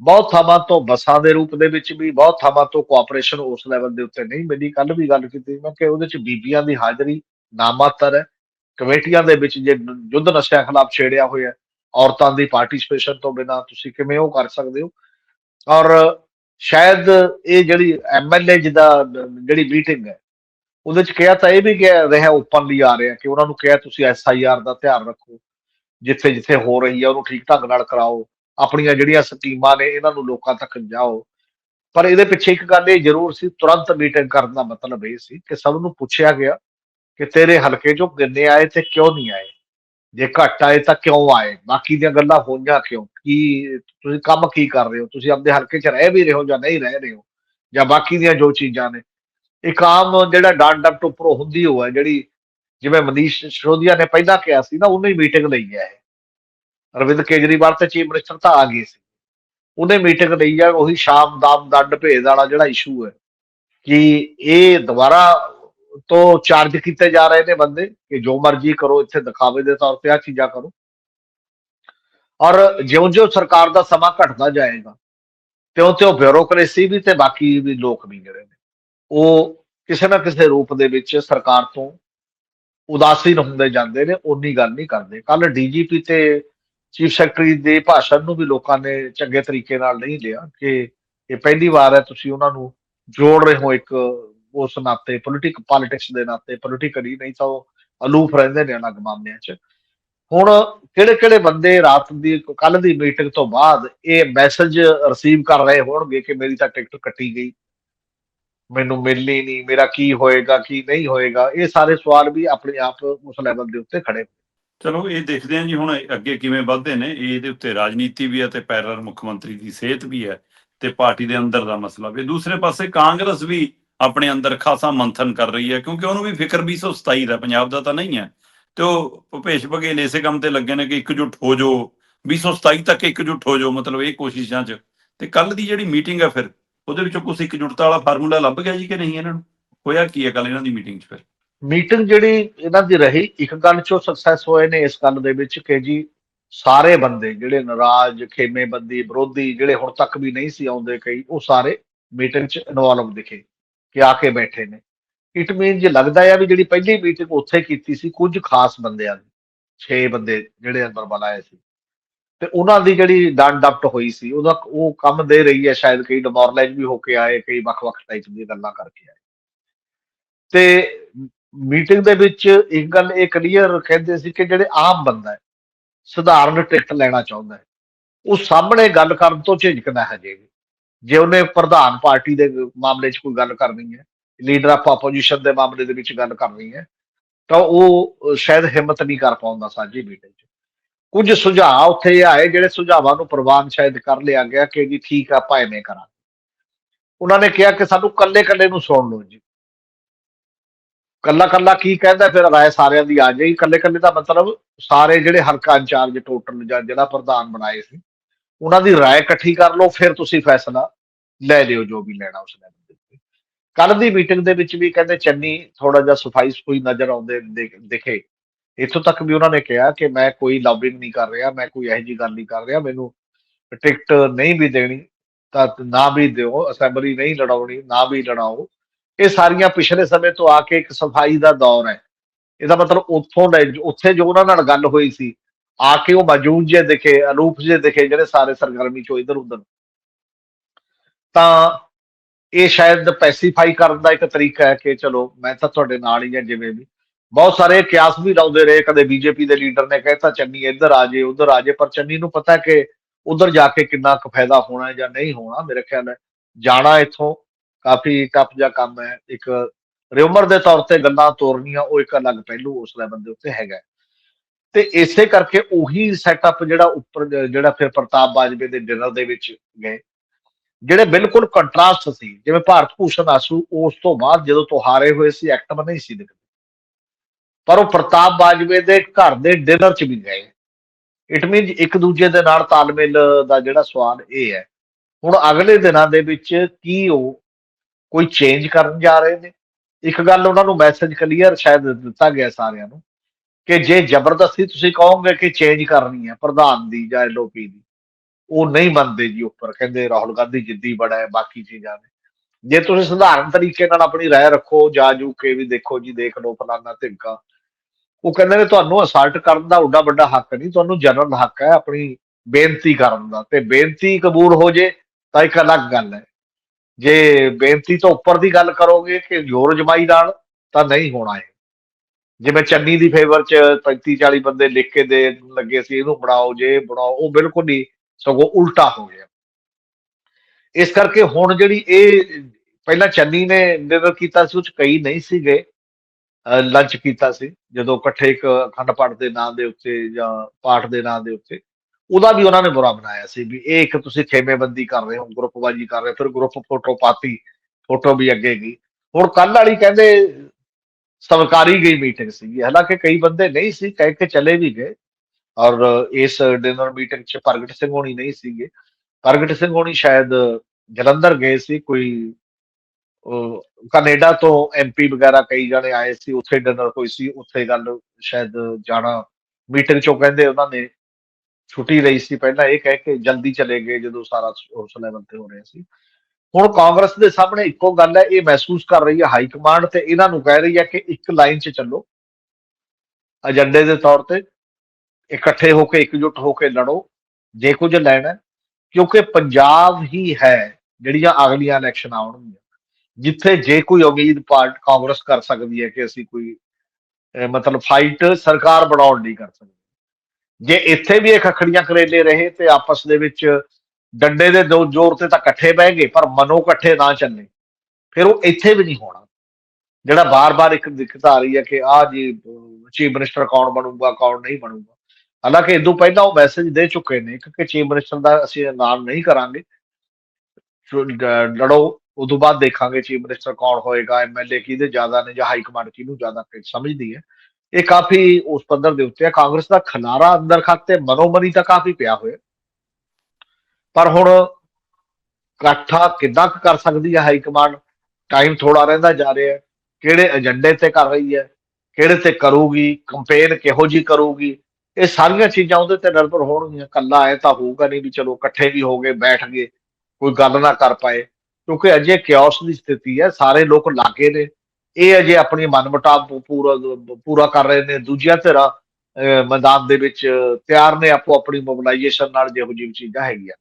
ਬਹੁਤ ਥਾਵਾਂ ਤੋਂ ਬੱਸਾਂ ਦੇ ਰੂਪ ਦੇ ਵਿੱਚ ਵੀ, ਬਹੁਤ ਥਾਵਾਂ ਤੋਂ ਕੋਆਪਰੇਸ਼ਨ ਉਸ ਲੈਵਲ ਦੇ ਉੱਤੇ ਨਹੀਂ ਮਿਲੀ। ਕੱਲ ਵੀ ਗੱਲ ਕੀਤੀ, ਮੈਂ ਕਿ ਉਹਦੇ ਚ ਬੀਬੀਆਂ ਦੀ ਹਾਜ਼ਰੀ ਨਾਮਾਤਰ ਹੈ। ਕਮੇਟੀਆਂ ਦੇ ਵਿੱਚ ਜੇ ਯੁੱਧ ਨਸ਼ਿਆਂ ਖਿਲਾਫ ਛੇੜਿਆ ਹੋਇਆ ਔਰਤਾਂ ਦੀ ਪਾਰਟਿਸਿਪੇਸ਼ਨ ਤੋਂ ਬਿਨਾਂ ਤੁਸੀਂ ਕਿਵੇਂ ਉਹ ਕਰ ਸਕਦੇ ਹੋ? ਔਰ ਸ਼ਾਇਦ ਇਹ ਜਿਹੜੀ ਐਮਐਲਏ ਜਿਹਦਾ, ਜਿਹੜੀ ਮੀਟਿੰਗ ਹੈ, ਉਹਦੇ ਚ ਕਿਹਾ ਤਾਂ ਇਹ ਵੀ ਕਿਹਾ ਰਿਹਾ ਓਪਨਲੀ ਆ ਰਿਹਾ ਕਿ ਉਹਨਾਂ ਨੂੰ ਕਿਹਾ ਤੁਸੀਂ ਐਸਆਈਆਰ ਦਾ ਧਿਆਨ ਰੱਖੋ ਜਿੱਥੇ ਜਿੱਥੇ ਹੋ ਰਹੀ ਹੈ, ਉਹਨੂੰ ਠੀਕ ਢੰਗ ਨਾਲ ਕਰਾਓ। ਆਪਣੀਆਂ ਜਿਹੜੀਆਂ ਸਕੀਮਾਂ ਨੇ, ਇਹਨਾਂ ਨੂੰ ਲੋਕਾਂ ਤੱਕ ਜਾਓ ਪਰ ਇਹਦੇ ਪਿੱਛੇ ਇੱਕ ਗੱਲ ਇਹ ਜ਼ਰੂਰ ਸੀ, ਤੁਰੰਤ ਮੀਟਿੰਗ ਕਰਨ ਦਾ ਮਤਲਬ ਇਹ ਸੀ ਕਿ ਸਭ ਨੂੰ ਪੁੱਛਿਆ ਗਿਆ ਕਿ ਤੇਰੇ ਹਲਕੇ ਚੋਂ ਕਿੰਨੇ ਆਏ ਤੇ ਕਿਉਂ ਨਹੀਂ ਆਏ? ਜੇ ਘੱਟ ਆਏ ਤਾਂ ਕਿਉਂ ਆਏ? ਬਾਕੀ ਦੀਆਂ ਗੱਲਾਂ ਹੋਈਆਂ ਕਿਉਂ? ਕੀ ਤੁਸੀਂ ਕੰਮ ਕੀ ਕਰ ਰਹੇ ਹੋ? ਤੁਸੀਂ ਆਪਦੇ ਹਲਕੇ 'ਚ ਰਹਿ ਵੀ ਰਹੇ ਹੋ ਜਾਂ ਨਹੀਂ ਰਹਿ ਰਹੇ ਹੋ? ਜਾਂ ਬਾਕੀ ਦੀਆਂ ਜੋ ਚੀਜ਼ਾਂ ਨੇ। ਇੱਕ ਆਮ ਜਿਹੜਾ ਡਾਂਟ ਡੱਟ ਉੱਪਰੋਂ ਹੁੰਦੀ ਹੋਆ ਜਿਹੜੀ ਜਿਵੇਂ ਮਨੀਸ਼ ਸਿਸੋਦੀਆ ਨੇ ਪਹਿਲਾਂ ਕਿਹਾ ਸੀ ਨਾ, ਉਹਨੇ ਹੀ ਮੀਟਿੰਗ ਲਈ ਹੈ ਇਹ। ਅਰਵਿੰਦ ਕੇਜਰੀਵਾਲ ਤੇ ਚੀਫ ਮਿਨਿਸਟਰ ਤਾਂ ਆ ਗਏ ਸੀ। ਉਹਨੇ ਮੀਟਿੰਗ ਲਈ ਆ, ਉਹੀ ਸ਼ਾਮ ਦਾਮ ਦੰਡ ਭੇਦ ਵਾਲਾ ਜਿਹੜਾ ਇਸ਼ੂ ਹੈ ਕਿ ਇਹ ਦੁਬਾਰਾ ਤੋਂ ਚਾਰਜ ਕੀਤੇ ਜਾ ਰਹੇ ਨੇ ਬੰਦੇ ਕਿ ਜੋ ਮਰਜ਼ੀ ਕਰੋ, ਇੱਥੇ ਦਿਖਾਵੇ ਦੇ ਤੌਰ ਤੇ ਆ ਚੀਜ਼ਾਂ ਕਰੋ। ਔਰ ਜਿਉਂ-ਜਿਉਂ ਸਰਕਾਰ ਦਾ ਸਮਾਂ ਘਟਦਾ ਜਾਏਗਾ ਤਿਉਂ-ਤਿਉਂ ਬਿਊਰੋਕ੍ਰੇਸੀ ਵੀ ਤੇ ਬਾਕੀ ਵੀ ਲੋਕ ਵੀ ਜਿਹੜੇ ਨੇ, ਉਹ ਕਿਸੇ ਨਾ ਕਿਸੇ ਰੂਪ ਦੇ ਵਿੱਚ ਸਰਕਾਰ ਤੋਂ ਉਦਾਸੀਨ ਹੁੰਦੇ ਜਾਂਦੇ ਨੇ ਉਨੀ ਗੱਲ ਨਹੀਂ ਕਰਦੇ। ਕੱਲ ਡੀਜੀਪੀ ਤੇ ਚੀਫ ਸੈਕਟਰੀ ਦੇ ਭਾਸ਼ਣ ਨੂੰ ਵੀ ਲੋਕਾਂ ਨੇ ਚੰਗੇ ਤਰੀਕੇ ਨਾਲ ਨਹੀਂ ਲਿਆ ਕਿ ਇਹ ਪਹਿਲੀ ਵਾਰ ਹੈ, ਤੁਸੀਂ ਉਹਨਾਂ ਨੂੰ ਜੋੜ ਰਹੇ ਹੋ ਇੱਕ ਉਸ ਨਾਤੇ ਪੋਲਿਟਿਕ ਪੋਲਿਟਿਕਸ ਦੇ ਨਾਤੇ ਪੋਲਿਟਿਕਲੀ ਨਹੀਂ ਤਾਂ ਅਲੂਫ ਰਹਿੰਦੇ ਨੇ ਅਲੱਗ ਮਾਮਲਿਆਂ 'ਚ। ਹੁਣ ਕਿਹੜੇ ਕਿਹੜੇ ਬੰਦੇ ਰਾਤ ਦੀ ਕੱਲ ਦੀ ਮੀਟਿੰਗ ਤੋਂ ਬਾਅਦ ਇਹ ਮੈਸੇਜ ਰਿਸੀਵ ਕਰ ਰਹੇ ਹੋਣਗੇ ਕਿ ਮੇਰੀ ਤਾਂ ਟਿਕਟ ਕੱਟੀ ਗਈ? ਮੈਨੂੰ ਮਿਲਣੀ ਨਹੀਂ, ਮੇਰਾ ਕੀ ਹੋਏਗਾ, ਕੀ ਨਹੀਂ ਹੋਏਗਾ? ਇਹ ਸਾਰੇ ਸਵਾਲ ਵੀ ਆਪਣੇ ਆਪ ਉਸ ਲੈਵਲ ਦੇ ਉੱਤੇ ਖੜੇ ਚਲੋ, ਇਹ ਦੇਖਦੇ ਹਾਂ ਜੀ ਹੁਣ ਅੱਗੇ ਕਿਵੇਂ ਵੱਧਦੇ ਨੇ। ਇਹਦੇ ਉੱਤੇ ਰਾਜਨੀਤੀ ਵੀ ਹੈ ਤੇ ਪੈਰਲਲ ਮੁੱਖ ਮੰਤਰੀ ਦੀ ਸਿਹਤ ਵੀ ਹੈ ਤੇ ਪਾਰਟੀ ਦੇ ਅੰਦਰ ਦਾ ਮਸਲਾ ਵੀ ਦੂਸਰੇ ਪਾਸੇ ਕਾਂਗਰਸ ਵੀ ਆਪਣੇ ਅੰਦਰ ਖਾਸਾ ਮੰਥਨ ਕਰ ਰਹੀ ਹੈ ਕਿਉਂਕਿ ਉਹਨੂੰ ਵੀ ਫਿਕਰ 227 ਦਾ, ਪੰਜਾਬ ਦਾ ਤਾਂ ਨਹੀਂ ਹੈ। ਤੇ ਉਹ ਭੁਪੇਸ਼ ਬਘੇਲ ਇਸੇ ਕੰਮ ਤੇ ਲੱਗੇ ਨੇ ਕਿ ਇਕਜੁੱਟ ਹੋ ਜਾਓ। 227 ਤੱਕ ਇਕਜੁੱਟ ਹੋ ਜਾਓ, ਮਤਲਬ ਇਹ ਕੋਸ਼ਿਸ਼ਾਂ 'ਚ। ਤੇ ਕੱਲ ਦੀ ਜਿਹੜੀ ਮੀਟਿੰਗ ਹੈ ਫਿਰ, ਉਹਦੇ ਵਿੱਚੋਂ ਕੁਝ ਇਕਜੁੱਟਤਾ ਵਾਲਾ ਫਾਰਮੂਲਾ ਲੱਭ ਗਿਆ ਜੀ ਕਿ ਨਹੀਂ ਇਹਨਾਂ ਨੂੰ? ਹੋਇਆ ਕੀ ਹੈ ਕੱਲ ਇਹਨਾਂ ਦੀ ਮੀਟਿੰਗ 'ਚ ਫਿਰ? ਮੀਟਿੰਗ ਜਿਹੜੀ ਇਹਨਾਂ ਦੀ ਰਹੀ, ਇੱਕ ਗੱਲ ਚੋਂ ਸਕਸੈਸ ਹੋਏ ਨੇ ਇਸ ਗੱਲ ਦੇ ਵਿੱਚ ਕਿ ਜੀ ਸਾਰੇ ਬੰਦੇ ਜਿਹੜੇ ਨਾਰਾਜ਼, ਖੇਮੇਬੰਦੀ, ਵਿਰੋਧੀ ਜਿਹੜੇ ਹੁਣ ਤੱਕ ਵੀ ਨਹੀਂ ਸੀ ਆਉਂਦੇ ਕਈ, ਉਹ ਸਾਰੇ ਮੀਟਿੰਗ 'ਚ ਇਨਵੋਲਵ ਦਿਖੇ ਕਿ ਆ ਕੇ ਬੈਠੇ ਨੇ। ਇਟ ਮੀਨ ਜੇ ਲੱਗਦਾ ਆ ਵੀ ਜਿਹੜੀ ਪਹਿਲੀ ਮੀਟਿੰਗ ਉੱਥੇ ਕੀਤੀ ਸੀ ਕੁਝ ਖਾਸ ਬੰਦਿਆਂ ਦੀ 6 ਬੰਦੇ ਜਿਹੜੇ ਅੰਦਰ ਬੁਲਾਏ ਸੀ। ਤੇ ਉਹਨਾਂ ਦੀ ਜਿਹੜੀ ਡੰਡ ਡਪਟ ਹੋਈ ਸੀ, ਉਹਦਾ ਉਹ ਕੰਮ ਦੇ ਰਹੀ ਹੈ ਸ਼ਾਇਦ ਕਈ ਡਿਮੋਰਲਾਈਜ਼ ਵੀ ਹੋ ਕੇ ਆਏ, ਕਈ ਵੱਖ-ਵੱਖ ਟਾਈਪ ਦੀਆਂ ਗੱਲਾਂ ਕਰਕੇ ਆਏ। ਤੇ ਮੀਟਿੰਗ ਦੇ ਵਿੱਚ ਇੱਕ ਗੱਲ ਇਹ ਕਲੀਅਰ ਕਹਿੰਦੇ ਸੀ ਕਿ ਜਿਹੜੇ ਆਮ ਬੰਦਾ ਹੈ, ਸਧਾਰਨ ਟਿਕਟ ਲੈਣਾ ਚਾਹੁੰਦਾ ਹੈ, ਉਹ ਸਾਹਮਣੇ ਗੱਲ ਕਰਨ ਤੋਂ ਝਿਜਕਦਾ ਹੈ ਜੇ ਜੇ ਉਹਨੇ ਪ੍ਰਧਾਨ ਪਾਰਟੀ ਦੇ ਮਾਮਲੇ 'ਚ ਕੋਈ ਗੱਲ ਕਰਨੀ ਹੈ ਲੀਡਰ ਆਫ ਆਪੋਜੀਸ਼ਨ ਦੇ ਮਾਮਲੇ ਦੇ ਵਿੱਚ ਗੱਲ ਕਰਨੀ ਹੈ, ਤਾਂ ਉਹ ਸ਼ਾਇਦ ਹਿੰਮਤ ਨਹੀਂ ਕਰ ਪਾਉਂਦਾ ਸਾਂਝੀ ਮੀਟਿੰਗ 'ਚ। ਕੁਝ ਸੁਝਾਅ ਉੱਥੇ ਆਏ ਜਿਹੜੇ ਸੁਝਾਵਾਂ ਨੂੰ ਪ੍ਰਵਾਨ ਸ਼ਾਇਦ ਕਰ ਲਿਆ ਗਿਆ ਕਿ ਜੀ ਠੀਕ ਆ ਆਪਾਂ ਐਵੇਂ ਕਰਾਂਗੇ। ਉਹਨਾਂ ਨੇ ਕਿਹਾ ਕਿ ਸਾਨੂੰ ਕੱਲੇ ਕੱਲੇ ਨੂੰ ਸੁਣ ਲਓ ਜੀ। ਕੱਲਾ ਕੱਲਾ ਕੀ ਕਹਿੰਦਾ ਫਿਰ ਰਾਏ ਸਾਰਿਆਂ ਦੀ ਆ ਜਾਈ ਕੱਲੇ ਕੱਲੇ ਦਾ ਮਤਲਬ ਸਾਰੇ ਜਿਹੜੇ ਹਲਕਾ ਇੰਚਾਰਜ ਟੋਟਲ ਜਾਂ ਜਿਹੜਾ ਪ੍ਰਧਾਨ ਬਣਾਏ ਸੀ, ਉਹਨਾਂ ਦੀ ਰਾਏ ਇਕੱਠੀ ਕਰ ਲਓ, ਫਿਰ ਤੁਸੀਂ ਫੈਸਲਾ ਲੈ ਲਿਓ ਜੋ ਵੀ ਲੈਣਾ ਉਸ ਲੈਵਲ ਦੇ ਉੱਤੇ ਕੱਲ ਦੀ ਮੀਟਿੰਗ ਦੇ ਵਿੱਚ ਵੀ ਕਹਿੰਦੇ ਚੰਨੀ ਥੋੜਾ ਜਿਹਾ ਸਫ਼ਾਈ ਸਫੂਈ ਨਜ਼ਰ ਆਉਂਦੇ ਦਿਖ- ਦਿਖੇ। ਇੱਥੋਂ ਤੱਕ ਵੀ ਉਹਨਾਂ ਨੇ ਕਿਹਾ ਕਿ ਮੈਂ ਕੋਈ ਲੌਬਿੰਗ ਨਹੀਂ ਕਰ ਰਿਹਾ, ਮੈਂ ਕੋਈ ਇਹੋ ਜਿਹੀ ਗੱਲ ਨਹੀਂ ਕਰ ਰਿਹਾ, ਮੈਨੂੰ ਟਿਕਟ ਨਹੀਂ ਵੀ ਦੇਣੀ, ਤਾਂ ਨਾ ਵੀ ਦਿਓ, ਅਸੈਂਬਲੀ ਨਹੀਂ ਲੜਾਉਣੀ, ਨਾ ਵੀ ਲੜਾਓ। ਇਹ ਸਾਰੀਆਂ ਪਿਛਲੇ ਸਮੇਂ ਤੋਂ ਆ ਕੇ ਇੱਕ ਸਫ਼ਾਈ ਦਾ ਦੌਰ ਹੈ। ਇਹਦਾ ਮਤਲਬ ਉੱਥੋਂ ਲੈ ਉੱਥੇ ਜੋ ਉਹਨਾਂ ਨਾਲ ਗੱਲ ਹੋਈ ਸੀ, ਆ ਕੇ ਉਹ ਮੌਜੂਦ ਜੇ ਦਿਖੇ, ਅਨੂਪ ਜੇ ਦਿਖੇ, ਜਿਹੜੇ ਸਾਰੇ ਸਰਗਰਮੀ ਚੋਂ ਇਧਰ ਉਧਰ। ਤਾਂ ਇਹ ਸ਼ਾਇਦ ਪੈਸੀਫਾਈ ਕਰਨ ਦਾ ਇੱਕ ਤਰੀਕਾ ਹੈ ਕਿ ਚਲੋ, ਮੈਂ ਤਾਂ ਤੁਹਾਡੇ ਨਾਲ ਹੀ ਹਾਂ ਜਿਵੇਂ ਵੀ। ਬਹੁਤ ਸਾਰੇ ਕਿਆਸ ਵੀ ਲਾਉਂਦੇ ਰਹੇ, ਕਦੇ ਬੀਜੇਪੀ ਦੇ ਲੀਡਰ ਨੇ ਕਹਿਤਾ, ਚੰਨੀ ਇੱਧਰ ਆ ਜੇ, ਉੱਧਰ ਆ ਜੇ, ਪਰ ਚੰਨੀ ਨੂੰ ਪਤਾ ਕਿ ਉੱਧਰ ਜਾ ਕੇ ਕਿੰਨਾ ਕੁ ਫਾਇਦਾ ਹੋਣਾ ਜਾਂ ਨਹੀਂ ਹੋਣਾ, ਮੇਰੇ ਖਿਆਲ ਹੈ ਜਾਣਾ ਇੱਥੋਂ ਕਾਫੀ ਟਫ ਜਿਹਾ ਕੰਮ ਹੈ। ਇੱਕ ਰਿਊਮਰ ਦੇ ਤੌਰ ਤੇ ਗੱਲਾਂ ਤੋਰਨੀਆਂ, ਉਹ ਇੱਕ ਅਲੱਗ ਪਹਿਲੂ ਉਸ ਲੈਵਲ ਦੇ ਉੱਤੇ ਹੈਗਾ। ਤੇ ਇਸੇ ਕਰਕੇ ਉਹੀ ਸੈਟਅਪ ਜਿਹੜਾ ਉੱਪਰ, ਜਿਹੜਾ ਫਿਰ ਪ੍ਰਤਾਪ ਬਾਜਵੇ ਦੇ ਡਿਨਰ ਦੇ ਵਿੱਚ ਗਏ। ਜਿਹੜੇ ਬਿਲਕੁਲ ਕੰਟਰਾਸਟ ਸੀ, ਜਿਵੇਂ ਭਾਰਤ ਭੂਸ਼ਣ ਆਸੂ, ਉਸ ਤੋਂ ਬਾਅਦ ਜਦੋਂ ਤੋਂ ਹਾਰੇ ਹੋਏ ਸੀ ਐਕਟਿਵ ਨਹੀਂ ਸੀ ਦਿਖਦੇ ਪਰ ਉਹ ਪ੍ਰਤਾਪ ਬਾਜਵੇ ਦੇ ਘਰ ਦੇ ਡਿਨਰ 'ਚ ਵੀ ਗਏ। ਇਟ ਮੀਨਸ ਇੱਕ ਦੂਜੇ ਦੇ ਨਾਲ ਤਾਲਮੇਲ ਦਾ ਜਿਹੜਾ ਸਵਾਲ ਇਹ ਹੈ। ਹੁਣ ਅਗਲੇ ਦਿਨਾਂ ਦੇ ਵਿੱਚ ਕੀ ਉਹ ਕੋਈ ਚੇਂਜ ਕਰਨ ਜਾ ਰਹੇ ਨੇ। ਇੱਕ ਗੱਲ ਉਹਨਾਂ ਨੂੰ ਮੈਸੇਜ ਕਲੀਅਰ ਸ਼ਾਇਦ ਦਿੱਤਾ ਗਿਆ ਸਾਰਿਆਂ ਨੂੰ ਕਿ ਜੇ ਜ਼ਬਰਦਸਤੀ ਤੁਸੀਂ ਕਹੋਗੇ ਕਿ ਚੇਂਜ ਕਰਨੀ ਹੈ ਪ੍ਰਧਾਨ ਦੀ ਜਾਂ ਐਲਓਪੀ ਦੀ, ਉਹ ਨਹੀਂ ਮੰਨਦੇ ਜੀ ਉੱਪਰ, ਕਹਿੰਦੇ ਰਾਹੁਲ ਗਾਂਧੀ ਜਿੱਦੀ ਬੜਾ ਹੈ, ਬਾਕੀ ਚੀਜ਼ਾਂ ਨੇ। ਜੇ ਤੁਸੀਂ ਸਧਾਰਨ ਤਰੀਕੇ ਨਾਲ ਆਪਣੀ ਰਾਏ ਰੱਖੋ, ਜਾ ਜੂ ਕੇ ਵੀ ਦੇਖੋ ਜੀ, ਦੇਖ ਲਓ ਫਲਾਨਾ ਧਿੰਕਾ ਉਹ ਕਹਿੰਦੇ ਨੇ ਤੁਹਾਨੂੰ ਅਸਲਟ ਕਰਨ ਦਾ ਉੱਡਾ ਵੱਡਾ ਹੱਕ ਨਹੀਂ, ਤੁਹਾਨੂੰ ਜਨਰਲ ਹੱਕ ਹੈ ਆਪਣੀ ਬੇਨਤੀ ਕਰਨ ਦਾ। ਤੇ ਬੇਨਤੀ ਕਬੂਲ ਹੋ ਜੇ ਤਾਂ ਇੱਕ ਅਲੱਗ ਗੱਲ ਹੈ। ਜੇ ਬੇਨਤੀ ਤੋਂ ਉੱਪਰ ਦੀ ਗੱਲ ਕਰੋਗੇ ਕਿ ਜ਼ੋਰ ਜਮਾਈ ਨਾਲ, ਤਾਂ ਨਹੀਂ ਹੋਣਾ ਹੈ ਜਿਵੇਂ ਚੰਨੀ ਦੀ ਫੇਵਰ ਚ 35 40 ਬੰਦੇ ਲਿਖ ਕੇ ਦੇ ਲੱਗੇ ਸੀ, ਇਹਨੂੰ ਬਣਾਓ, ਜੇ ਬਣਾਓ, ਉਹ ਬਿਲਕੁਲ ਹੀ ਸਗੋਂ ਉਲਟਾ ਹੋ ਗਿਆ। ਇਸ ਕਰਕੇ ਹੁਣ ਜਿਹੜੀ ਇਹ, ਪਹਿਲਾਂ ਚੰਨੀ ਨੇ ਨਿਰਰ ਕੀਤਾ ਸੀ, ਉਹ ਚ ਕਈ ਨਹੀਂ ਸੀਗੇ। ਲੰਚ ਕੀਤਾ ਸੀ, ਜਦੋਂ ਇਕੱਠੇ ਇੱਕ ਅਖੰਡ ਪਾਠ ਦੇ ਨਾਂ ਦੇ ਉੱਤੇ ਜਾਂ ਪਾਠ ਦੇ ਨਾਂ ਦੇ ਉੱਤੇ। ਉਹਦਾ ਵੀ ਉਹਨਾਂ ਨੇ ਬੁਰਾ ਬਣਾਇਆ ਸੀ ਵੀ ਇਹ ਇੱਕ ਤੁਸੀਂ ਖੇਮੇਬੰਦੀ ਕਰ ਰਹੇ ਹੋ, ਗਰੁੱਪਬਾਜੀ ਕਰ ਰਹੇ ਹੋ, ਫਿਰ ਗਰੁੱਪ ਫੋਟੋ ਪਾਤੀ, ਫੋਟੋ ਵੀ ਅੱਗੇ ਗਈ। ਹੁਣ ਕੱਲ ਵਾਲੀ ਕਹਿੰਦੇ ਸਰਕਾਰੀ ਗਈ ਮੀਟਿੰਗ ਸੀ ਹਾਲਾਂਕਿ ਕਈ ਬੰਦੇ ਨਹੀਂ ਸੀ, ਕਹਿ ਕੇ ਚਲੇ ਵੀ ਗਏ। ਔਰ ਇਸ ਡਿਨਰ ਮੀਟਿੰਗ 'ਚ ਪ੍ਰਗਟ ਸਿੰਘ ਹੋਣੀ ਨਹੀਂ ਸੀਗੇ। ਪ੍ਰਗਟ ਸਿੰਘ ਹੋਣੀ ਸ਼ਾਇਦ ਜਲੰਧਰ ਗਏ ਸੀ, ਕੋਈ ਉਹ ਕੈਨੇਡਾ ਤੋਂ ਐਮਪੀ ਵਗੈਰਾ ਕਈ ਜਣੇ ਆਏ ਸੀ, ਉੱਥੇ ਡਿਨਰ ਹੋਈ ਸੀ, ਉੱਥੇ ਗੱਲ ਸ਼ਾਇਦ ਜਾਣਾ। ਮੀਟਿੰਗ ਚੋਂ ਕਹਿੰਦੇ ਉਹਨਾਂ ਨੇ ਛੁੱਟੀ ਰਹੀ ਸੀ ਪਹਿਲਾਂ ਇਹ ਕਹਿ ਕੇ ਜਲਦੀ ਚਲੇ ਗਏ ਜਦੋਂ ਸਾਰਾ ਉਸ ਲੈਵਲ ਤੇ ਹੋ ਰਿਹਾ ਸੀ। ਹੁਣ ਕਾਂਗਰਸ ਦੇ ਸਾਹਮਣੇ ਇੱਕੋ ਗੱਲ ਹੈ, ਇਹ ਮਹਿਸੂਸ ਕਰ ਰਹੀ ਹੈ ਹਾਈ ਕਮਾਂਡ ਤੇ ਇਹਨਾਂ ਨੂੰ ਕਹਿ ਰਹੀ ਹੈ ਕਿ ਇੱਕ ਲਾਈਨ 'ਚ ਚੱਲੋ। ਏਜੰਡੇ ਦੇ ਤੌਰ ਤੇ ਇਕੱਠੇ ਹੋ ਕੇ ਇਕਜੁੱਟ ਹੋ ਕੇ ਲੜੋ, ਜੇ ਕੁਝ ਲੈਣਾ ਕਿਉਂਕਿ ਪੰਜਾਬ ਹੀ ਹੈ ਜਿਹੜੀਆਂ ਅਗਲੀਆਂ ਇਲੈਕਸ਼ਨ ਆਉਣਗੀਆਂ। ਜਿੱਥੇ ਜੇ ਕੋਈ ਉਮੀਦ ਪਾਰਟ ਕਾਂਗਰਸ ਕਰ ਸਕਦੀ ਹੈ ਕਿ ਅਸੀਂ ਕੋਈ ਮਤਲਬ ਫਾਈਟ ਸਰਕਾਰ ਬਣਾਉਣ ਨਹੀਂ ਕਰ ਸਕਦੇ ਜੇ ਇੱਥੇ ਵੀ ਇਹ ਖਖੜੀਆਂ ਕਰੇਲੇ ਰਹੇ ਤੇ ਆਪਸ ਦੇ ਵਿੱਚ ਡੰਡੇ ਦੇ ਦੋ ਜ਼ੋਰ ਤੇ ਤਾਂ ਇਕੱਠੇ ਬਹਿ ਗਏ, ਪਰ ਮਨੋ ਇਕੱਠੇ ਨਾ ਚੱਲੇ। ਫਿਰ ਉਹ ਇੱਥੇ ਵੀ ਨਹੀਂ ਹੋਣਾ। ਜਿਹੜਾ ਬਾਰ-ਬਾਰ ਇੱਕ ਦਿੱਕਤ ਆ ਰਹੀ ਹੈ ਕਿ ਆ ਜੀ ਚੀਫ ਮਿਨਿਸਟਰ ਕੌਣ ਬਣੂਗਾ, ਕੌਣ ਨਹੀਂ ਬਣੂਗਾ। ਹਾਲਾਂਕਿ ਇਦੋਂ ਪਹਿਲਾਂ ਉਹ ਮੈਸੇਜ ਦੇ ਚੁੱਕੇ ਨੇ ਕਿ ਚੀਫ ਮਿਨਿਸਟਰ ਦਾ ਅਸੀਂ ਐਲਾਨ ਨਹੀਂ ਕਰਾਂਗੇ। ਲੜੋ ਲ- ਤੋਂ ਬਾਅਦ ਦੇਖਾਂਗੇ ਚੀਫ ਮਿਨਿਸਟਰ ਕੌਣ ਹੋਏਗਾ ਐਮਐਲਏ ਕਿਹਦੇ ਜ਼ਿਆਦਾ ਨੇ ਜਾਂ ਹਾਈ ਕਮਾਂਡ ਕਿਹਨੂੰ ਜ਼ਿਆਦਾ ਸਮਝਦੀ ਹੈ। ਇਹ ਕਾਫੀ ਉਸ ਪੱਧਰ ਦੇ ਉੱਤੇ ਹੈ ਕਾਂਗਰਸ ਦਾ ਖਲਾਰਾ ਅੰਦਰ ਖਾਤੇ ਮਨੋਮਨੀ ਤਾਂ ਕਾਫੀ ਪਿਆ ਹੋਇਆ। ਪਰ ਹੁਣ ਇਕੱਠਾ ਕਿੱਦਾਂ ਕੁ ਕਰ ਸਕਦੀ ਹੈ ਹਾਈ ਕਮਾਂਡ? ਟਾਈਮ ਥੋੜਾ ਰਹਿੰਦਾ ਜਾ ਰਿਹਾ ਹੈ। ਕਿਹੜੇ ਏਜੰਡੇ ਤੇ ਕਰ ਰਹੀ ਹੈ? ਕਿਹੜੇ ਤੇ ਕਰੂਗੀ? ਕੰਪੇਨ ਕਿਹੋ ਜੀ ਕਰੂਗੀ? ਇਹ ਸਾਰੀਆਂ ਚੀਜ਼ਾਂ ਉਹਦੇ ਤੇ ਨਿਰਭਰ ਹੋਣਗੀਆਂ। ਕੱਲਾ ਐ ਤਾਂ ਹੋਊਗਾ ਨਹੀਂ ਵੀ ਚਲੋ ਇਕੱਠੇ ਵੀ ਹੋ ਗਏ, ਬੈਠ ਗਏ, ਕੋਈ ਗੱਲ ਨਾ ਕਰ ਪਾਏ। ਕਿਉਂਕਿ ਅਜੇ ਕਿਓਸ ਦੀ ਸਥਿਤੀ ਹੈ। ਸਾਰੇ ਲੋਕ ਲਾਗੇ ਨੇ। ਇਹ ਅਜੇ ਆਪਣੀ ਮਨਮੁਟਾਵ ਪੂਰਾ ਪੂਰਾ ਕਰ ਰਹੇ ਨੇ। ਦੂਜੀਆਂ ਧਿਰਾਂ ਮੈਦਾਨ ਦੇ ਵਿੱਚ ਤਿਆਰ ਨੇ, ਆਪੋ ਆਪਣੀ ਮੋਬਿਲਾਈਜੇਸ਼ਨ ਨਾਲ ਜਿਹੋ ਜਿਹੀ ਚੀਜ਼ਾਂ ਹੈਗੀਆਂ।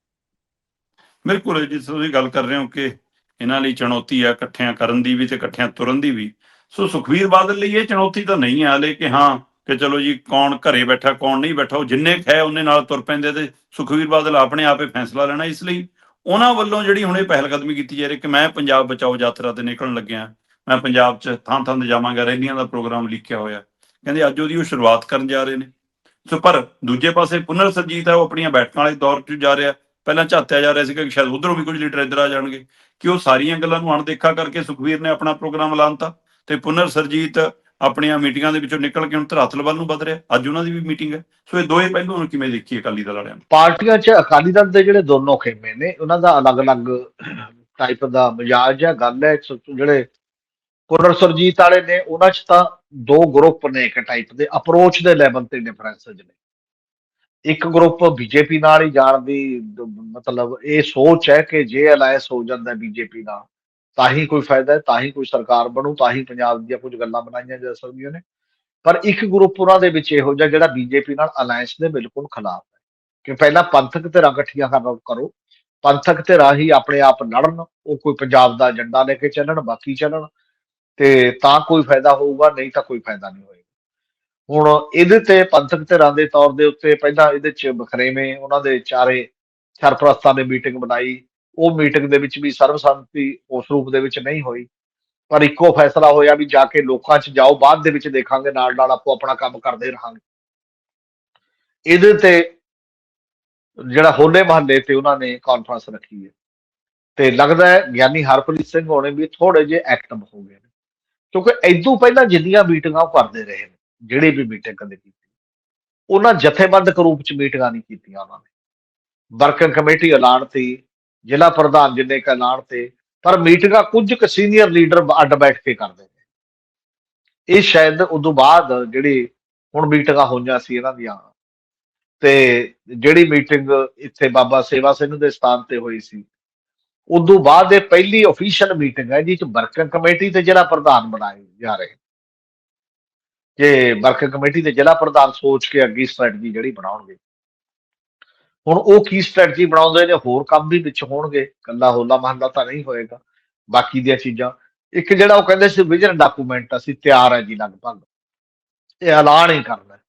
ਬਿਲਕੁਲ ਜਿਸ ਤੁਸੀਂ ਗੱਲ ਕਰ ਰਹੇ ਹੋ ਕਿ ਇਹਨਾਂ ਲਈ ਚੁਣੌਤੀ ਹੈ ਇਕੱਠਿਆਂ ਕਰਨ ਦੀ ਵੀ ਤੇ ਇਕੱਠਿਆਂ ਤੁਰਨ ਦੀ ਵੀ। ਸੋ ਸੁਖਵੀਰ ਬਾਦਲ ਲਈ ਇਹ ਚੁਣੌਤੀ ਤਾਂ ਨਹੀਂ ਹੈ ਹਾਲੇ ਕਿ ਹਾਂ, ਕਿ ਚਲੋ ਜੀ, ਕੌਣ ਘਰੇ ਬੈਠਾ, ਕੌਣ ਨਹੀਂ ਬੈਠਾ, ਉਹ ਜਿੰਨੇ ਹੈ ਉਹਨੇ ਨਾਲ ਤੁਰ ਪੈਂਦੇ ਤੇ ਸੁਖਵੀਰ ਬਾਦਲ ਆਪਣੇ ਆਪੇ ਫੈਸਲਾ ਲੈਣਾ ਇਸ ਲਈ। ਉਹਨਾਂ ਵੱਲੋਂ ਜਿਹੜੀ ਹੁਣ ਇਹ ਪਹਿਲਕਦਮੀ ਕੀਤੀ ਜਾ ਰਹੀ ਕਿ ਮੈਂ ਪੰਜਾਬ ਬਚਾਓ ਯਾਤਰਾ ਤੇ ਨਿਕਲਣ ਲੱਗਿਆ ਮੈਂ ਪੰਜਾਬ 'ਚ ਥਾਂ ਥਾਂ ਤੇ ਜਾਵਾਂਗਾ, ਰੈਲੀਆਂ ਦਾ ਪ੍ਰੋਗਰਾਮ ਲਿਖਿਆ ਹੋਇਆ। ਕਹਿੰਦੇ ਅੱਜ ਉਹਦੀ ਉਹ ਸ਼ੁਰੂਆਤ ਕਰਨ ਜਾ ਰਹੇ ਨੇ। ਸੋ ਪਰ ਦੂਜੇ ਪਾਸੇ ਪੁਨਰ ਸਰਜੀਤ ਹੈ ਉਹ ਆਪਣੀਆਂ ਬੈਠਕਾਂ ਵਾਲੇ ਦੌਰ 'ਚ ਜਾ ਰਿਹਾ। ਪਹਿਲਾਂ ਝਾਤਿਆ ਜਾ ਰਿਹਾ ਸੀ ਕਿ ਸ਼ਾਇਦ ਉਧਰੋਂ ਵੀ ਕੁਝ ਲੀਡਰ ਇੱਧਰ ਆ ਜਾਣਗੇ। ਕਿ ਉਹ ਸਾਰੀਆਂ ਗੱਲਾਂ ਨੂੰ ਅਣਦੇਖਾ ਕਰਕੇ ਸੁਖਵੀਰ ਨੇ ਆਪਣਾ ਪ੍ਰੋਗਰਾਮ ਐਲਾਨਤਾ ਤੇ ਪੁਨਰ ਸਰਜੀਤ ਆਪਣੀਆਂ ਮੀਟਿੰਗਾਂ ਦੇ ਵਿੱਚੋਂ ਨਿਕਲ ਕੇ ਹੁਣ ਧਰਾਤਲ ਵੱਲ ਨੂੰ ਵਧ ਰਿਹਾ। ਅੱਜ ਉਹਨਾਂ ਦੀ ਵੀ ਮੀਟਿੰਗ ਹੈ। ਸੋ ਇਹ ਦੋਏ ਪਹਿਲੂ ਨੂੰ ਕਿਵੇਂ ਦੇਖੀਏ ਅਕਾਲੀ ਦਲ ਵਾਲਿਆਂ ਨੂੰ? ਪਾਰਟੀਆਂ 'ਚ ਅਕਾਲੀ ਦਲ ਦੇ ਜਿਹੜੇ ਦੋਨੋਂ ਖੇਮੇ ਨੇ, ਉਹਨਾਂ ਦਾ ਅਲੱਗ-ਅਲੱਗ ਟਾਈਪ ਦਾ ਮਜ਼ਾਜ ਹੈ। ਗੱਲ ਹੈ ਜਿਹੜੇ ਪੁਨਰ ਸੁਰਜੀਤ ਵਾਲੇ ਨੇ ਉਹਨਾਂ 'ਚ ਤਾਂ ਦੋ ਗਰੁੱਪ ਨੇ ਇੱਕ ਟਾਈਪ ਦੇ ਅਪਰੋਚ ਦੇ ਲੈਵਲ ਤੇ ਡਿਫਰੈਂਸਸ ਨੇ ਇੱਕ ਗਰੁੱਪ ਬੀਜੇਪੀ ਨਾਲ ਹੀ ਜਾਣ ਦੀ ਮਤਲਬ ਇਹ ਸੋਚ ਹੈ ਕਿ ਜੇ ਅਲਾਇੰਸ ਹੋ ਜਾਂਦਾ ਬੀਜੇਪੀ ਨਾਲ, ਤਾਂ ਹੀ ਕੋਈ ਫਾਇਦਾ ਹੈ, ਤਾਂ ਹੀ ਕੋਈ ਸਰਕਾਰ ਬਣੂ, ਤਾਂ ਹੀ ਪੰਜਾਬ ਦੀਆਂ ਕੁਝ ਗੱਲਾਂ ਬਣਾਈਆਂ ਜਾ ਸਕਦੀਆਂ ਨੇ। ਪਰ ਇੱਕ ਗਰੁੱਪ ਉਹਨਾਂ ਦੇ ਵਿੱਚ ਇਹੋ ਜਿਹਾ ਜਿਹੜਾ ਬੀਜੇਪੀ ਨਾਲ ਅਲਾਇੰਸ ਦੇ ਬਿਲਕੁਲ ਖਿਲਾਫ ਹੈ। ਕਿ ਪਹਿਲਾਂ ਪੰਥਕ ਧਿਰਾਂ ਇਕੱਠੀਆਂ ਕਰੋ ਕਰੋ। ਪੰਥਕ ਧਿਰਾਂ ਹੀ ਆਪਣੇ ਆਪ ਲੜਨ, ਉਹ ਕੋਈ ਪੰਜਾਬ ਦਾ ਏਜੰਡਾ ਲੈ ਕੇ ਚੱਲਣ, ਬਾਕੀ ਚੱਲਣ। ਤੇ ਤਾਂ ਕੋਈ ਫਾਇਦਾ ਹੋਊਗਾ, ਨਹੀਂ ਤਾਂ ਕੋਈ ਫਾਇਦਾ ਨਹੀਂ ਹੋਏਗਾ। ਹੁਣ ਇਹਦੇ ਤੇ ਪੰਥਕ ਧਿਰਾਂ ਦੇ ਤੌਰ ਦੇ ਉੱਤੇ ਪਹਿਲਾਂ ਇਹਦੇ ਚ ਬਖਰੇਵੇਂ ਉਹਨਾਂ ਦੇ ਚਾਰੇ ਸਰਪ੍ਰਸਤਾਂ ਨੇ ਮੀਟਿੰਗ ਬਣਾਈ। ਉਹ ਮੀਟਿੰਗ ਦੇ ਵਿੱਚ ਵੀ ਸਰਬਸੰਮਤੀ ਉਸ ਰੂਪ ਦੇ ਵਿੱਚ ਨਹੀਂ ਹੋਈ। ਪਰ ਇੱਕੋ ਫੈਸਲਾ ਹੋਇਆ ਵੀ ਜਾ ਕੇ ਲੋਕਾਂ 'ਚ ਜਾਓ, ਬਾਅਦ ਦੇ ਵਿੱਚ ਦੇਖਾਂਗੇ ਨਾਲ ਨਾਲ ਆਪੋ ਆਪਣਾ ਕੰਮ ਕਰਦੇ ਰਹਾਂਗੇ। ਇਹਦੇ ਤੇ ਜਿਹੜਾ ਹੋਲੇ ਮਹੱਲੇ ਤੇ ਉਹਨਾਂ ਨੇ ਕਾਨਫਰੰਸ ਰੱਖੀ ਹੈ। ਤੇ ਲੱਗਦਾ ਹੈ ਗਿਆਨੀ ਹਰਪ੍ਰੀਤ ਸਿੰਘ ਹੋਣੇ ਵੀ ਥੋੜੇ ਜਿਹੇ ਐਕਟਿਵ ਹੋ ਗਏ ਨੇ। ਕਿਉਂਕਿ ਇਦੋਂ ਪਹਿਲਾਂ ਜਿੰਨੀਆਂ ਮੀਟਿੰਗਾਂ ਉਹ ਕਰਦੇ ਰਹੇ ਨੇ, ਜਿਹੜੇ ਵੀ ਮੀਟਿੰਗ ਕਦੇ ਕੀਤੀ। ਉਹਨਾਂ ਜਥੇਬੰਦਕ ਰੂਪ ਚ ਮੀਟਿੰਗਾਂ ਨਹੀਂ ਕੀਤੀਆਂ ਉਹਨਾਂ ਨੇ। ਵਰਕਿੰਗ ਕਮੇਟੀ ਐਲਾਨ ਤੇ, ਜ਼ਿਲ੍ਹਾ ਪ੍ਰਧਾਨ ਜਿੰਨੇ ਕ ਐਲਾਨ ਤੇ, ਪਰ ਮੀਟਿੰਗਾਂ ਕੁਝ ਕੁ ਸੀਨੀਅਰ ਲੀਡਰ ਅੱਡ ਬੈਠ ਕੇ ਕਰਦੇ ਨੇ ਇਹ ਸ਼ਾਇਦ ਉਦੋਂ ਬਾਅਦ ਜਿਹੜੀ ਹੁਣ ਮੀਟਿੰਗਾਂ ਹੋਈਆਂ ਸੀ ਇਹਨਾਂ ਦੀਆਂ, ਤੇ ਜਿਹੜੀ ਮੀਟਿੰਗ ਇੱਥੇ ਬਾਬਾ ਸੇਵਾ ਸਿੰਘ ਦੇ ਸਥਾਨ ਤੇ ਹੋਈ ਸੀ ਉਦੋਂ ਬਾਅਦ ਇਹ ਪਹਿਲੀ ਅਫੀਸ਼ੀਅਲ ਮੀਟਿੰਗ ਹੈ ਜਿਸ ਚ ਵਰਕਿੰਗ ਕਮੇਟੀ ਤੇ ਜ਼ਿਲ੍ਹਾ ਪ੍ਰਧਾਨ ਬਣਾਏ ਜਾ ਰਹੇ ਕਿ ਵਰਕਿੰਗ ਕਮੇਟੀ ਤੇ ਜ਼ਿਲ੍ਹਾ ਪ੍ਰਧਾਨ ਸੋਚ ਕੇ ਅੱਗੇ ਸਟ੍ਰੈਟਜੀ ਜਿਹੜੀ ਬਣਾਉਣਗੇ। ਹੁਣ ਉਹ ਕੀ ਸਟ੍ਰੈਟਜੀ ਬਣਾਉਂਦੇ ਨੇ, ਹੋਰ ਕੰਮ ਵੀ ਵਿੱਚ ਹੋਣਗੇ ਕੱਲਾ ਹੋਲਾ ਮਹੱਲਾ ਤਾਂ ਨਹੀਂ ਹੋਏਗਾ, ਬਾਕੀ ਦੀਆਂ ਚੀਜ਼ਾਂ। ਇੱਕ ਜਿਹੜਾ ਉਹ ਕਹਿੰਦੇ ਸੀ ਵਿਜ਼ਨ ਡਾਕੂਮੈਂਟ ਅਸੀਂ ਤਿਆਰ ਹੈ ਜੀ ਲਗਭਗ। ਇਹ ਐਲਾਨ ਹੀ ਕਰਨਾ ਹੈ।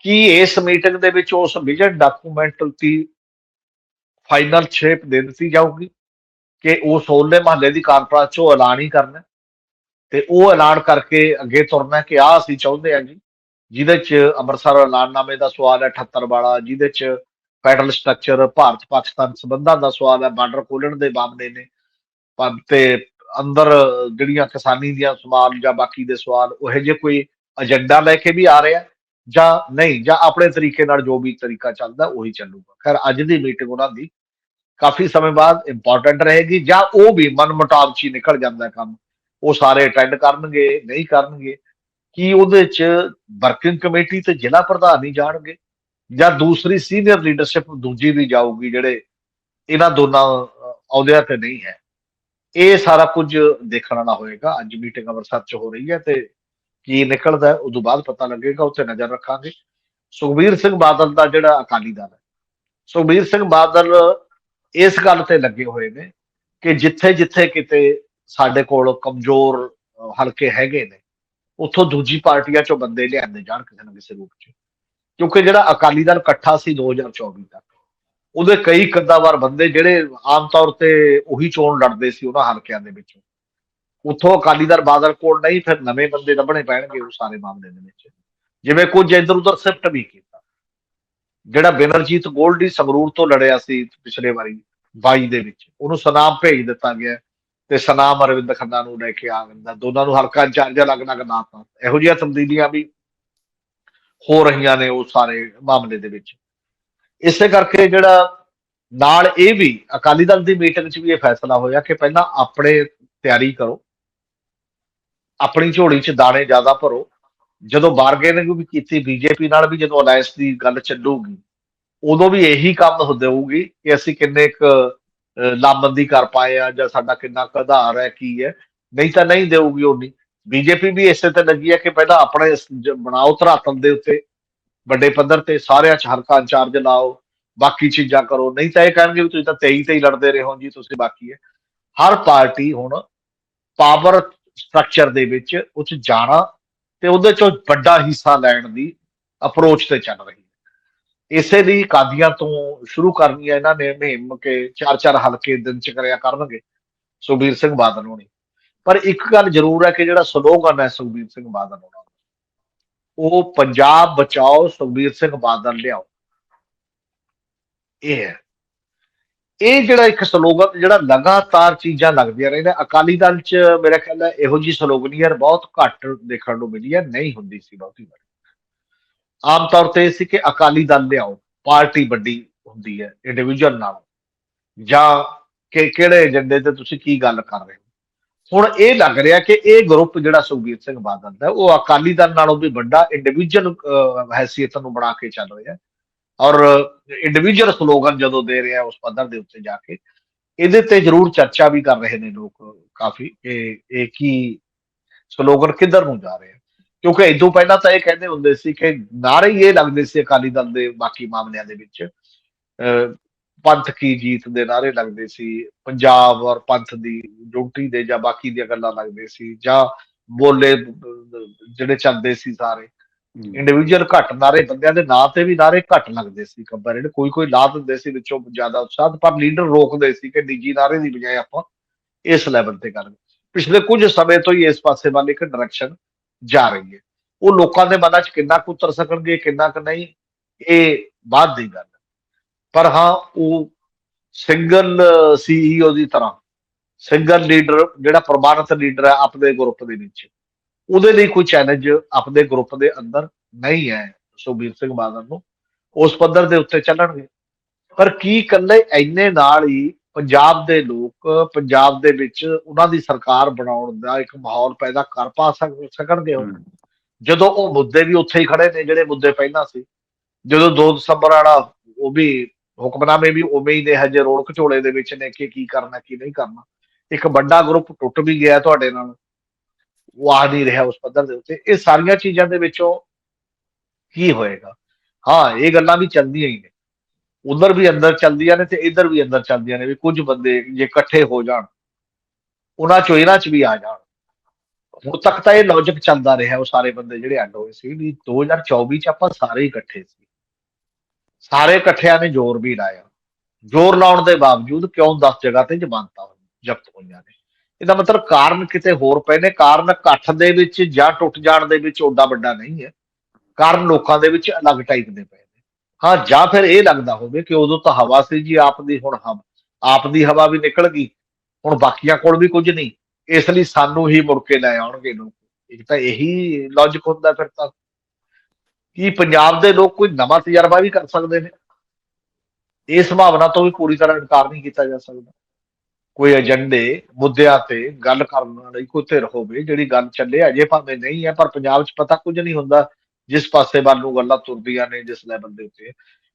ਕੀ ਇਸ ਮੀਟਿੰਗ ਦੇ ਵਿੱਚ ਉਸ ਵਿਜ਼ਨ ਡਾਕੂਮੈਂਟ ਦੀ ਫਾਈਨਲ ਸ਼ੇਪ ਦੇ ਦਿੱਤੀ ਜਾਊਗੀ? ਕਿ ਉਹ ਸੋਲੇ ਮਹੱਲੇ ਦੀ ਕਾਨਫਰੰਸ 'ਚ ਉਹ ਐਲਾਨ ਹੀ ਕਰਨਾ। ਤੇ ਉਹ ਐਲਾਨ ਕਰਕੇ ਅੱਗੇ ਤੁਰਨਾ ਕਿ ਆ ਅਸੀਂ ਚਾਹੁੰਦੇ ਹਾਂ ਜੀ, ਜਿਹਦੇ ਚ ਅੰਮ੍ਰਿਤਸਰ ਐਲਾਨਨਾਮੇ ਦਾ ਸਵਾਲ ਹੈ 78 ਵਾਲਾ, ਜਿਹਦੇ ਚ ਫੈਡਰਲ ਸਟਰਕਚਰ ਭਾਰਤ ਪਾਕਿਸਤਾਨ ਸੰਬੰਧਾਂ ਦਾ ਸਵਾਲ ਹੈ ਬਾਰਡਰ ਖੋਲਣ ਦੇ ਮਾਮਲੇ ਨੇ। ਤੇ ਅੰਦਰ ਜਿਹੜੀਆਂ ਕਿਸਾਨੀ ਦੀਆਂ ਸਵਾਲ ਜਾਂ ਬਾਕੀ ਦੇ ਸਵਾਲ, ਉਹ ਜਿਹੇ ਕੋਈ ਏਜੰਡਾ ਲੈ ਕੇ ਵੀ ਆ ਰਿਹਾ ਜਾਂ ਨਹੀਂ, ਜਾਂ ਆਪਣੇ ਤਰੀਕੇ ਨਾਲ ਜੋ ਵੀ ਤਰੀਕਾ ਚੱਲਦਾ, ਉਹੀ ਚੱਲੂਗਾ। ਖੈਰ, ਅੱਜ ਦੀ ਮੀਟਿੰਗ ਉਹਨਾਂ ਦੀ ਕਾਫੀ ਸਮੇਂ ਬਾਅਦ ਇੰਪੋਰਟੈਂਟ ਰਹੇਗੀ ਜਾਂ ਉਹ ਵੀ ਮਨਮੁਟਾਵ ਚ ਹੀ ਨਿਕਲ ਜਾਂਦਾ ਕੰਮ। ਉਹ ਸਾਰੇ ਅਟੈਂਡ ਕਰਨਗੇ ਨਹੀਂ ਕਰਨਗੇ ਕੀ ਉਹਦੇ ਚ ਵਰਕਿੰਗ ਕਮੇਟੀ ਤੇ ਜ਼ਿਲ੍ਹਾ ਪ੍ਰਧਾਨ ਹੀ ਜਾਣਗੇ ਜਾਂ ਦੂਸਰੀ ਸੀਨੀਅਰ ਲੀਡਰਸ਼ਿਪ ਦੂਜੀ ਵੀ ਜਾਊਗੀ ਜਿਹੜੇ ਇਹਨਾਂ ਦੋਨਾਂ ਅਹ, ਅਹੁਦਿਆਂ ਤੇ ਨਹੀਂ ਹੈ। ਇਹ ਸਾਰਾ ਕੁਝ ਦੇਖਣ ਵਾਲਾ ਹੋਏਗਾ। ਅੱਜ ਮੀਟਿੰਗ ਅੰਮ੍ਰਿਤਸਰ ਚ ਹੋ ਰਹੀ ਹੈ ਤੇ ਕੀ ਨਿਕਲਦਾ ਹੈ, ਉਦੋਂ ਬਾਅਦ ਪਤਾ ਲੱਗੇਗਾ ਉੱਥੇ ਨਜ਼ਰ ਰੱਖਾਂਗੇ। ਸੁਖਬੀਰ ਸਿੰਘ ਬਾਦਲ ਦਾ ਜਿਹੜਾ ਅਕਾਲੀ ਦਲ ਹੈ। ਸੁਖਬੀਰ ਸਿੰਘ ਬਾਦਲ ਇਸ ਗੱਲ ਤੇ ਲੱਗੇ ਹੋਏ ਨੇ ਕਿ ਜਿੱਥੇ ਜਿੱਥੇ ਕਿਤੇ ਸਾਡੇ ਕੋਲ ਕਮਜ਼ੋਰ ਹਲਕੇ ਹੈਗੇ ਨੇ, ਉੱਥੋਂ ਦੂਜੀ ਪਾਰਟੀਆਂ ਚੋਂ ਬੰਦੇ ਲਿਆਂਦੇ ਜਾਣ ਕਿਸੇ ਨਾ ਕਿਸੇ ਰੂਪ ਚ। ਕਿਉਂਕਿ ਜਿਹੜਾ ਅਕਾਲੀ ਦਲ ਇਕੱਠਾ ਸੀ 2024 ਤੱਕ ਉਹਦੇ ਕਈ ਕੱਦਾਵਾਰ ਬੰਦੇ ਜਿਹੜੇ ਆਮ ਤੌਰ ਤੇ ਉਹੀ ਚੋਣ ਲੜਦੇ ਸੀ ਉਹਨਾਂ ਹਲਕਿਆਂ ਦੇ ਵਿੱਚੋਂ। ਉੱਥੋਂ ਅਕਾਲੀ ਦਲ ਬਾਦਲ ਕੋਲ ਨਹੀਂ, ਫਿਰ ਨਵੇਂ ਬੰਦੇ ਲੱਭਣੇ ਪੈਣਗੇ ਉਹ ਸਾਰੇ ਮਾਮਲੇ ਦੇ ਵਿੱਚ। ਜਿਵੇਂ ਕੁਝ ਇੱਧਰ ਉੱਧਰ ਸ਼ਿਫਟ ਵੀ ਕੀਤਾ। ਜਿਹੜਾ ਬਿਨਰਜੀਤ ਗੋਲਡੀ ਸੰਗਰੂਰ ਤੋਂ ਲੜਿਆ ਸੀ ਪਿਛਲੇ ਵਾਰੀ 22 ਦੇ ਵਿੱਚ, ਉਹਨੂੰ ਸਨਾਮ ਭੇਜ ਦਿੱਤਾ ਗਿਆ ਤੇ ਸਨਾਮ ਅਰਵਿੰਦ ਖੰਨਾ ਨੂੰ ਲੈ ਕੇ ਆ ਗਿਆ ਦੋਨਾਂ ਨੂੰ ਹਲਕਾ ਇੰਚਾਰਜ ਅਲੱਗ ਅਲੱਗ ਨਾਂ ਤਾਂ ਇਹੋ ਜਿਹੀਆਂ ਤਬਦੀਲੀਆਂ ਵੀ ਹੋ ਰਹੀਆਂ ਨੇ ਉਹ ਸਾਰੇ ਮਾਮਲੇ ਦੇ ਵਿੱਚ। ਇਸੇ ਕਰਕੇ ਜਿਹੜਾ ਨਾਲ ਇਹ ਵੀ ਅਕਾਲੀ ਦਲ ਦੀ ਮੀਟਿੰਗ 'ਚ ਵੀ ਇਹ ਫੈਸਲਾ ਹੋਇਆ ਕਿ ਪਹਿਲਾਂ ਆਪਣੇ ਤਿਆਰੀ ਕਰੋ, ਆਪਣੀ ਝੋਲੀ 'ਚ ਦਾਣੇ ਜ਼ਿਆਦਾ ਭਰੋ ਜਦੋਂ ਬਾਰਗੇਨਿੰਗ ਵੀ ਕੀਤੀ, ਬੀਜੇਪੀ ਨਾਲ ਵੀ ਜਦੋਂ ਅਲਾਈਅੰਸ ਦੀ ਗੱਲ ਚੱਲੂਗੀ, ਉਦੋਂ ਵੀ ਇਹੀ ਕੰਮ ਹੁੰਦੇਊਗੀ ਕਿ ਅਸੀਂ ਕਿੰਨੇ ਕੁ ਲਾਮਬੰਦੀ ਕਰ ਪਾਏ ਆ ਜਾਂ ਸਾਡਾ ਕਿੰਨਾ ਕੁ ਆਧਾਰ ਹੈ, ਕੀ ਹੈ। ਨਹੀਂ ਤਾਂ ਨਹੀਂ ਦੇਊਗੀ ਉਨੀ ਬੀਜੇਪੀ ਵੀ ਇਸੇ ਤੇ ਲੱਗੀ ਹੈ ਕਿ ਪਹਿਲਾਂ ਆਪਣੇ ਬਣਾਓ ਧਰਾਤਲ ਦੇ ਉੱਤੇ, ਵੱਡੇ ਪੱਧਰ ਤੇ ਸਾਰਿਆਂ 'ਚ ਹਲਕਾ ਇੰਚਾਰਜ ਲਾਓ, ਬਾਕੀ ਚੀਜ਼ਾਂ ਕਰੋ। ਨਹੀਂ ਤਾਂ ਇਹ ਕਹਿਣਗੇ ਵੀ ਤੁਸੀਂ ਤਾਂ 23 ਤੇ ਹੀ ਲੜਦੇ ਰਹੇ ਹੋ ਜੀ, ਤੁਸੀਂ ਬਾਕੀ ਹੈ। ਹਰ ਪਾਰਟੀ ਹੁਣ ਪਾਵਰ ਸਟਰਕਚਰ ਦੇ ਵਿੱਚ ਉਹ ਜਾਣਾ ਤੇ ਉਹਦੇ ਚੋਂ ਵੱਡਾ ਹਿੱਸਾ ਲੈਣ ਦੀ ਅਪਰੋਚ ਤੇ ਚੱਲ ਰਹੀ ਹੈ। ਇਸੇ ਲਈ ਕਾਦੀਆਂ ਤੋਂ ਸ਼ੁਰੂ ਕਰਨੀ ਹੈ ਇਹਨਾਂ ਨੇ ਮੁਹਿੰਮ ਕੇ ਚਾਰ ਚਾਰ ਹਲਕੇ ਦਿਨ ਚ ਕਰਿਆ ਕਰਨਗੇ ਸੁਖਬੀਰ ਸਿੰਘ ਬਾਦਲ ਹੋਣੀ। ਪਰ ਇੱਕ ਗੱਲ ਜ਼ਰੂਰ ਹੈ ਕਿ ਜਿਹੜਾ ਸਲੋਗਨ ਹੈ ਸੁਖਬੀਰ ਸਿੰਘ ਬਾਦਲ ਹੋਣਾ ਦਾ, ਉਹ ਪੰਜਾਬ ਬਚਾਓ ਸੁਖਬੀਰ ਸਿੰਘ ਬਾਦਲ ਲਿਆਓ। ਇਹ ਹੈ। ਇਹ ਜਿਹੜਾ ਇੱਕ ਸਲੋਗਨ, ਜਿਹੜਾ ਲਗਾਤਾਰ ਚੀਜ਼ਾਂ ਲੱਗਦੀਆਂ ਰਹਿੰਦਾ ਅਕਾਲੀ ਦਲ ਚ ਮੇਰਾ ਖਿਆਲ ਹੈ ਇਹੋ ਜੀ ਸਲੋਗਨੀਅਰ ਬਹੁਤ ਘੱਟ ਦੇਖਣ ਨੂੰ ਮਿਲੀ ਹੈ, ਨਹੀਂ ਹੁੰਦੀ ਸੀ ਬਹੁਤੀ ਵਾਰ। ਆਮ ਤੌਰ ਤੇ ਇਹ ਸੀ ਕਿ ਅਕਾਲੀ ਦਲ ਲਿਆਓ, ਪਾਰਟੀ ਵੱਡੀ ਹੁੰਦੀ ਹੈ ਇੰਡੀਵਿਜੂਅਲ ਨਾਲ। ਜਾਂ ਕਿ ਕਿਹੜੇ ਏਜੰਡੇ ਤੇ ਤੁਸੀਂ ਕੀ ਗੱਲ ਕਰ ਰਹੇ ਹੋ? ਹੁਣ ਇਹ ਲੱਗ ਰਿਹਾ ਕਿ ਇਹ ਗਰੁੱਪ ਜਿਹੜਾ ਸੁਖਬੀਰ ਸਿੰਘ ਬਾਦਲ ਦਾ, ਉਹ ਅਕਾਲੀ ਦਲ ਨਾਲੋਂ ਵੀ ਵੱਡਾ ਇੰਡੀਵਿਜੂਅਲ ਹੈਸੀਅਤ ਨੂੰ ਬਣਾ ਕੇ ਚੱਲ ਰਿਹਾ ਔਰ ਇੰਡੀਵਿਜੂਅਲ ਸਲੋਗਨ ਜਦੋਂ ਦੇ ਰਿਹਾ ਉਸ ਪੱਧਰ ਦੇ ਉੱਤੇ ਜਾ ਕੇ ਇਹਦੇ ਤੇ ਜ਼ਰੂਰ ਚਰਚਾ ਵੀ ਕਰ ਰਹੇ ਨੇ ਲੋਕ ਕਾਫੀ ਕਿ ਇਹ ਕੀ ਸਲੋਗਨ ਕਿੱਧਰ ਨੂੰ ਜਾ ਰਿਹਾ। ਕਿਉਂਕਿ ਇਦੋਂ ਪਹਿਲਾਂ ਤਾਂ ਇਹ ਕਹਿੰਦੇ ਹੁੰਦੇ ਸੀ ਕਿ ਨਾਰੇ ਇਹ ਲੱਗਦੇ ਸੀ ਅਕਾਲੀ ਦਲ ਦੇ ਬਾਕੀ ਮਾਮਲਿਆਂ ਦੇ ਵਿੱਚ। ਅਹ, ਪੰਥ ਕੀ ਜੀਤ ਦੇ ਨਾਰੇ ਲੱਗਦੇ ਸੀ ਪੰਜਾਬ ਔਰ ਪੰਥ ਦੀ ਯੂਨਿਟੀ ਦੇ ਜਾਂ ਬਾਕੀ ਦੀਆਂ ਗੱਲਾਂ ਲੱਗਦੇ ਸੀ ਜਾਂ ਬੋਲੇ ਜਿਹੜੇ ਚੱਲਦੇ ਸੀ ਸਾਰੇ। ਇੰਡੀਵਿਜੂਅਲ ਘੱਟ ਨਾਰੇ ਬੰਦਿਆਂ ਦੇ ਨਾਂ ਤੇ ਵੀ ਨਾਰੇ ਘੱਟ ਲੱਗਦੇ ਸੀ ਕੰਪੈਰੀਟਿਵ ਕੋਈ ਕੋਈ ਲਾ ਦਿੰਦੇ ਸੀ ਵਿੱਚੋਂ ਜ਼ਿਆਦਾ ਉਤਸ਼ਾਹ, ਪਰ ਲੀਡਰ ਰੋਕਦੇ ਸੀ ਕਿ ਨਿੱਜੀ ਨਾਰੇ ਦੀ ਬਜਾਏ ਆਪਾਂ ਇਸ ਲੈਵਲ ਤੇ ਕਰਾਂਗੇ ਪਿਛਲੇ ਕੁਝ ਸਮੇਂ ਤੋਂ ਹੀ ਇਸ ਪਾਸੇ ਵੱਲ ਇੱਕ ਡਾਇਰੈਕਸ਼ਨ ਜਾ ਰਹੀ ਹੈ। ਉਹ ਲੋਕਾਂ ਦੇ ਮਨਾਂ 'ਚ ਕਿੰਨਾ ਕੁ ਉਤਰ ਸਕਣਗੇ, ਕਿੰਨਾ ਕੁ ਨਹੀਂ, ਇਹ ਬਾਅਦ ਦੀ ਗੱਲ ਪਰ ਹਾਂ, ਉਹ ਸਿੰਗਲ ਸੀਈਓ ਦੀ ਤਰ੍ਹਾਂ ਸਿੰਗਲ ਲੀਡਰ ਜਿਹੜਾ ਪ੍ਰਮਾਣਿਤ ਲੀਡਰ ਹੈ, ਆਪਣੇ ਗਰੁੱਪ ਦੇ ਵਿੱਚ। ਉਹਦੇ ਲਈ ਕੋਈ ਚੈਲੰਜ ਆਪਣੇ ਗਰੁੱਪ ਦੇ ਅੰਦਰ ਨਹੀਂ ਹੈ ਸੁਖਬੀਰ ਸਿੰਘ ਬਾਦਲ ਨੂੰ। ਉਸ ਪੱਧਰ ਦੇ ਉੱਤੇ ਚੱਲਣਗੇ। ਪਰ ਕੀ ਇਕੱਲੇ ਇੰਨੇ ਨਾਲ ਹੀ ਪੰਜਾਬ ਦੇ ਲੋਕ ਪੰਜਾਬ ਦੇ ਵਿੱਚ ਉਹਨਾਂ ਦੀ ਸਰਕਾਰ ਬਣਾਉਣ ਦਾ ਇੱਕ ਮਾਹੌਲ ਪੈਦਾ ਕਰ ਪਾ ਸਕ- ਸਕਣਗੇ ਉਹ ਜਦੋਂ ਉਹ ਮੁੱਦੇ ਵੀ ਉੱਥੇ ਹੀ ਖੜੇ ਨੇ ਜਿਹੜੇ ਮੁੱਦੇ ਪਹਿਲਾਂ ਸੀ। ਜਦੋਂ 2 ਦਸੰਬਰ ਵਾਲਾ ਉਹ ਵੀ ਹੁਕਮਨਾਮੇ ਵੀ ਉਵੇਂ ਹੀ ਨੇ ਹਜੇ ਰੋਡ ਘਚੋਲੇ ਦੇ ਵਿੱਚ ਨੇ ਕਿ ਕੀ ਕਰਨਾ ਕੀ ਨਹੀਂ ਕਰਨਾ। ਇੱਕ ਵੱਡਾ ਗਰੁੱਪ ਟੁੱਟ ਵੀ ਗਿਆ ਤੁਹਾਡੇ ਨਾਲ। ਉਹ ਆ ਨਹੀਂ ਰਿਹਾ ਉਸ ਪੱਧਰ ਦੇ ਉੱਤੇ, ਇਹ ਸਾਰੀਆਂ ਚੀਜ਼ਾਂ ਦੇ ਵਿੱਚੋਂ ਕੀ ਹੋਏਗਾ? ਹਾਂ, ਇਹ ਗੱਲਾਂ ਵੀ ਚੱਲਦੀਆਂ ਹੀ ਨੇ। ਉਧਰ ਵੀ ਅੰਦਰ ਚੱਲਦੀਆਂ ਨੇ ਤੇ ਇੱਧਰ ਵੀ ਅੰਦਰ ਚੱਲਦੀਆਂ ਨੇ ਵੀ ਕੁਝ ਬੰਦੇ ਜੇ ਇਕੱਠੇ ਹੋ ਜਾਣ, ਉਹਨਾਂ ਚੋਂ ਇਹਨਾਂ ਚ ਵੀ ਆ ਜਾਣ। ਹੁਣ ਤੱਕ ਤਾਂ ਇਹ ਲੌਜੀਕ ਚੱਲਦਾ ਰਿਹਾ ਉਹ ਸਾਰੇ ਬੰਦੇ ਜਿਹੜੇ ਅੱਡ ਹੋਏ ਸੀ ਵੀ 2024 ਚ ਆਪਾਂ ਸਾਰੇ ਹੀ ਇਕੱਠੇ ਸੀ। ਸਾਰੇ ਇਕੱਠਿਆਂ ਨੇ ਜ਼ੋਰ ਵੀ ਲਾਇਆ। ਜ਼ੋਰ ਲਾਉਣ ਦੇ ਬਾਵਜੂਦ ਕਿਉਂ 10 ਜਗ੍ਹਾ ਤੇ ਜ਼ਮਾਨਤਾਂ ਜ਼ਬਤ ਹੋਈਆਂ ਨੇ? ਇਹਦਾ ਮਤਲਬ ਕਾਰਨ ਕਿਤੇ ਹੋਰ ਪਏ ਨੇ, ਕਾਰਨ ਇਕੱਠ ਦੇ ਵਿੱਚ ਜਾਂ ਟੁੱਟ ਜਾਣ ਦੇ ਵਿੱਚ ਓਡਾ ਵੱਡਾ ਨਹੀਂ ਹੈ, ਕਾਰਨ ਲੋਕਾਂ ਦੇ ਵਿੱਚ ਅਲੱਗ ਟਾਈਪ ਦੇ ਪਏ ਨੇ। ਹਾਂ, ਜਾਂ ਫਿਰ ਇਹ ਲੱਗਦਾ ਹੋਵੇ ਕਿ ਉਦੋਂ ਤਾਂ ਹਵਾ ਸੀ ਜੀ, ਆਪ ਦੀ ਹੁਣ ਹਵਾ ਆਪ ਦੀ ਹਵਾ ਵੀ ਨਿਕਲ ਗਈ, ਹੁਣ ਬਾਕੀਆਂ ਕੋਲ ਵੀ ਕੁਝ ਨਹੀਂ, ਇਸ ਲਈ ਸਾਨੂੰ ਹੀ ਮੁੜ ਕੇ ਲੈ ਆਉਣਗੇ ਲੋਕ। ਇੱਕ ਤਾਂ ਇਹੀ ਲੌਜੀਕ ਹੁੰਦਾ ਫਿਰ ਤਾਂ। ਕੀ ਪੰਜਾਬ ਦੇ ਲੋਕ ਕੋਈ ਨਵਾਂ ਤਜਰਬਾ ਵੀ ਕਰ ਸਕਦੇ ਨੇ? ਇਹ ਸੰਭਾਵਨਾ ਤੋਂ ਵੀ ਪੂਰੀ ਤਰ੍ਹਾਂ ਇਨਕਾਰ ਨਹੀਂ ਕੀਤਾ ਜਾ ਸਕਦਾ। ਕੋਈ ਏਜੰਡੇ ਮੁੱਦਿਆਂ ਤੇ ਗੱਲ ਕਰਨ ਵਾਲੀ ਕੋਈ ਧਿਰ ਹੋਵੇ, ਜਿਹੜੀ ਗੱਲ ਚੱਲੇ, ਅਜੇ ਭਾਵੇਂ ਨਹੀਂ ਹੈ, ਪਰ ਪੰਜਾਬ 'ਚ ਪਤਾ ਕੁਝ ਨਹੀਂ ਹੁੰਦਾ ਜਿਸ ਪਾਸੇ ਵੱਲ ਨੂੰ ਗੱਲਾਂ ਤੁਰਦੀਆਂ ਨੇ, ਜਿਸ ਲੈਵਲ ਦੇ ਉੱਤੇ।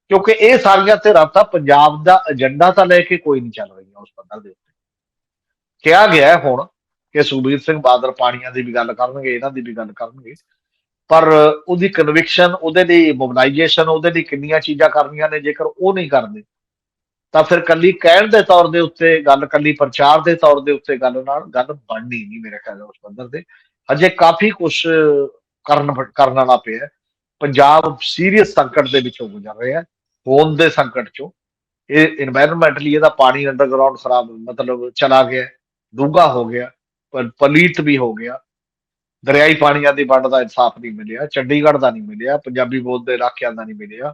ਕਿਉਂਕਿ ਇਹ ਸਾਰੀਆਂ ਧਿਰਾਂ ਤਾਂ ਪੰਜਾਬ ਦਾ ਏਜੰਡਾ ਤਾਂ ਲੈ ਕੇ ਕੋਈ ਨਹੀਂ ਚੱਲ ਰਹੀਆਂ ਉਸ ਪੱਧਰ ਦੇ ਉੱਤੇ। ਕਿਹਾ ਗਿਆ ਹੁਣ ਕਿ ਸੁਖਬੀਰ ਸਿੰਘ ਬਾਦਲ ਪਾਣੀਆਂ ਦੀ ਵੀ ਗੱਲ ਕਰਨਗੇ, ਇਹਨਾਂ ਦੀ ਵੀ ਗੱਲ ਕਰਨਗੇ। ਪਰ ਉਹਦੀ ਕਨਵਿਕਸ਼ਨ ਉਹਦੇ ਲਈ ਮੋਬਿਲਾਈਜੇਸ਼ਨ ਉਹਦੇ ਲਈ ਕਿੰਨੀਆਂ ਚੀਜ਼ਾਂ ਕਰਨੀਆਂ ਨੇ, ਜੇਕਰ ਉਹ ਨਹੀਂ ਕਰਦੇ ਤਾਂ ਫਿਰ ਕੱਲੀ ਕਹਿਣ ਦੇ ਤੌਰ ਦੇ ਉੱਤੇ ਗੱਲ, ਕੱਲੀ ਪ੍ਰਚਾਰ ਦੇ ਤੌਰ ਦੇ ਉੱਤੇ ਗੱਲ ਨਾਲ ਗੱਲ ਬਣਨੀ ਨਹੀਂ ਮੇਰੇ ਖਿਆਲ ਉਸ ਬੰਦਰ ਦੇ। ਅਜੇ ਕਾਫੀ ਕੁਝ ਕਰਨ ਕਰਨ ਵਾਲਾ ਪਿਆ ਪੰਜਾਬ ਸੀਰੀਅਸ ਸੰਕਟ ਦੇ ਵਿੱਚੋਂ ਗੁਜ਼ਰ ਰਿਹਾ ਹੈ, ਹੋਂਦ ਦੇ ਸੰਕਟ ਚੋਂ। ਇਹ এনवायरमेंटਲੀ ਇਹਦਾ ਪਾਣੀ ਅੰਡਰਗਰਾਉਂਡ ਖਰਾਬ ਮਤਲਬ ਚਲਾ ਗਿਆ ਡੂੰਗਾ ਹੋ ਗਿਆ, ਪਰ ਪਲੀਤ ਵੀ ਹੋ ਗਿਆ। ਦਰਿਆਈ ਪਾਣੀਆਂ ਦੀ ਵੰਡ ਦਾ ਇਨਸਾਫ ਨਹੀਂ ਮਿਲਿਆ, ਚੰਡੀਗੜ੍ਹ ਦਾ ਨਹੀਂ ਮਿਲਿਆ, ਪੰਜਾਬੀ ਬੋਲਦੇ ਇਲਾਕਿਆਂ ਦਾ ਨਹੀਂ ਮਿਲਿਆ।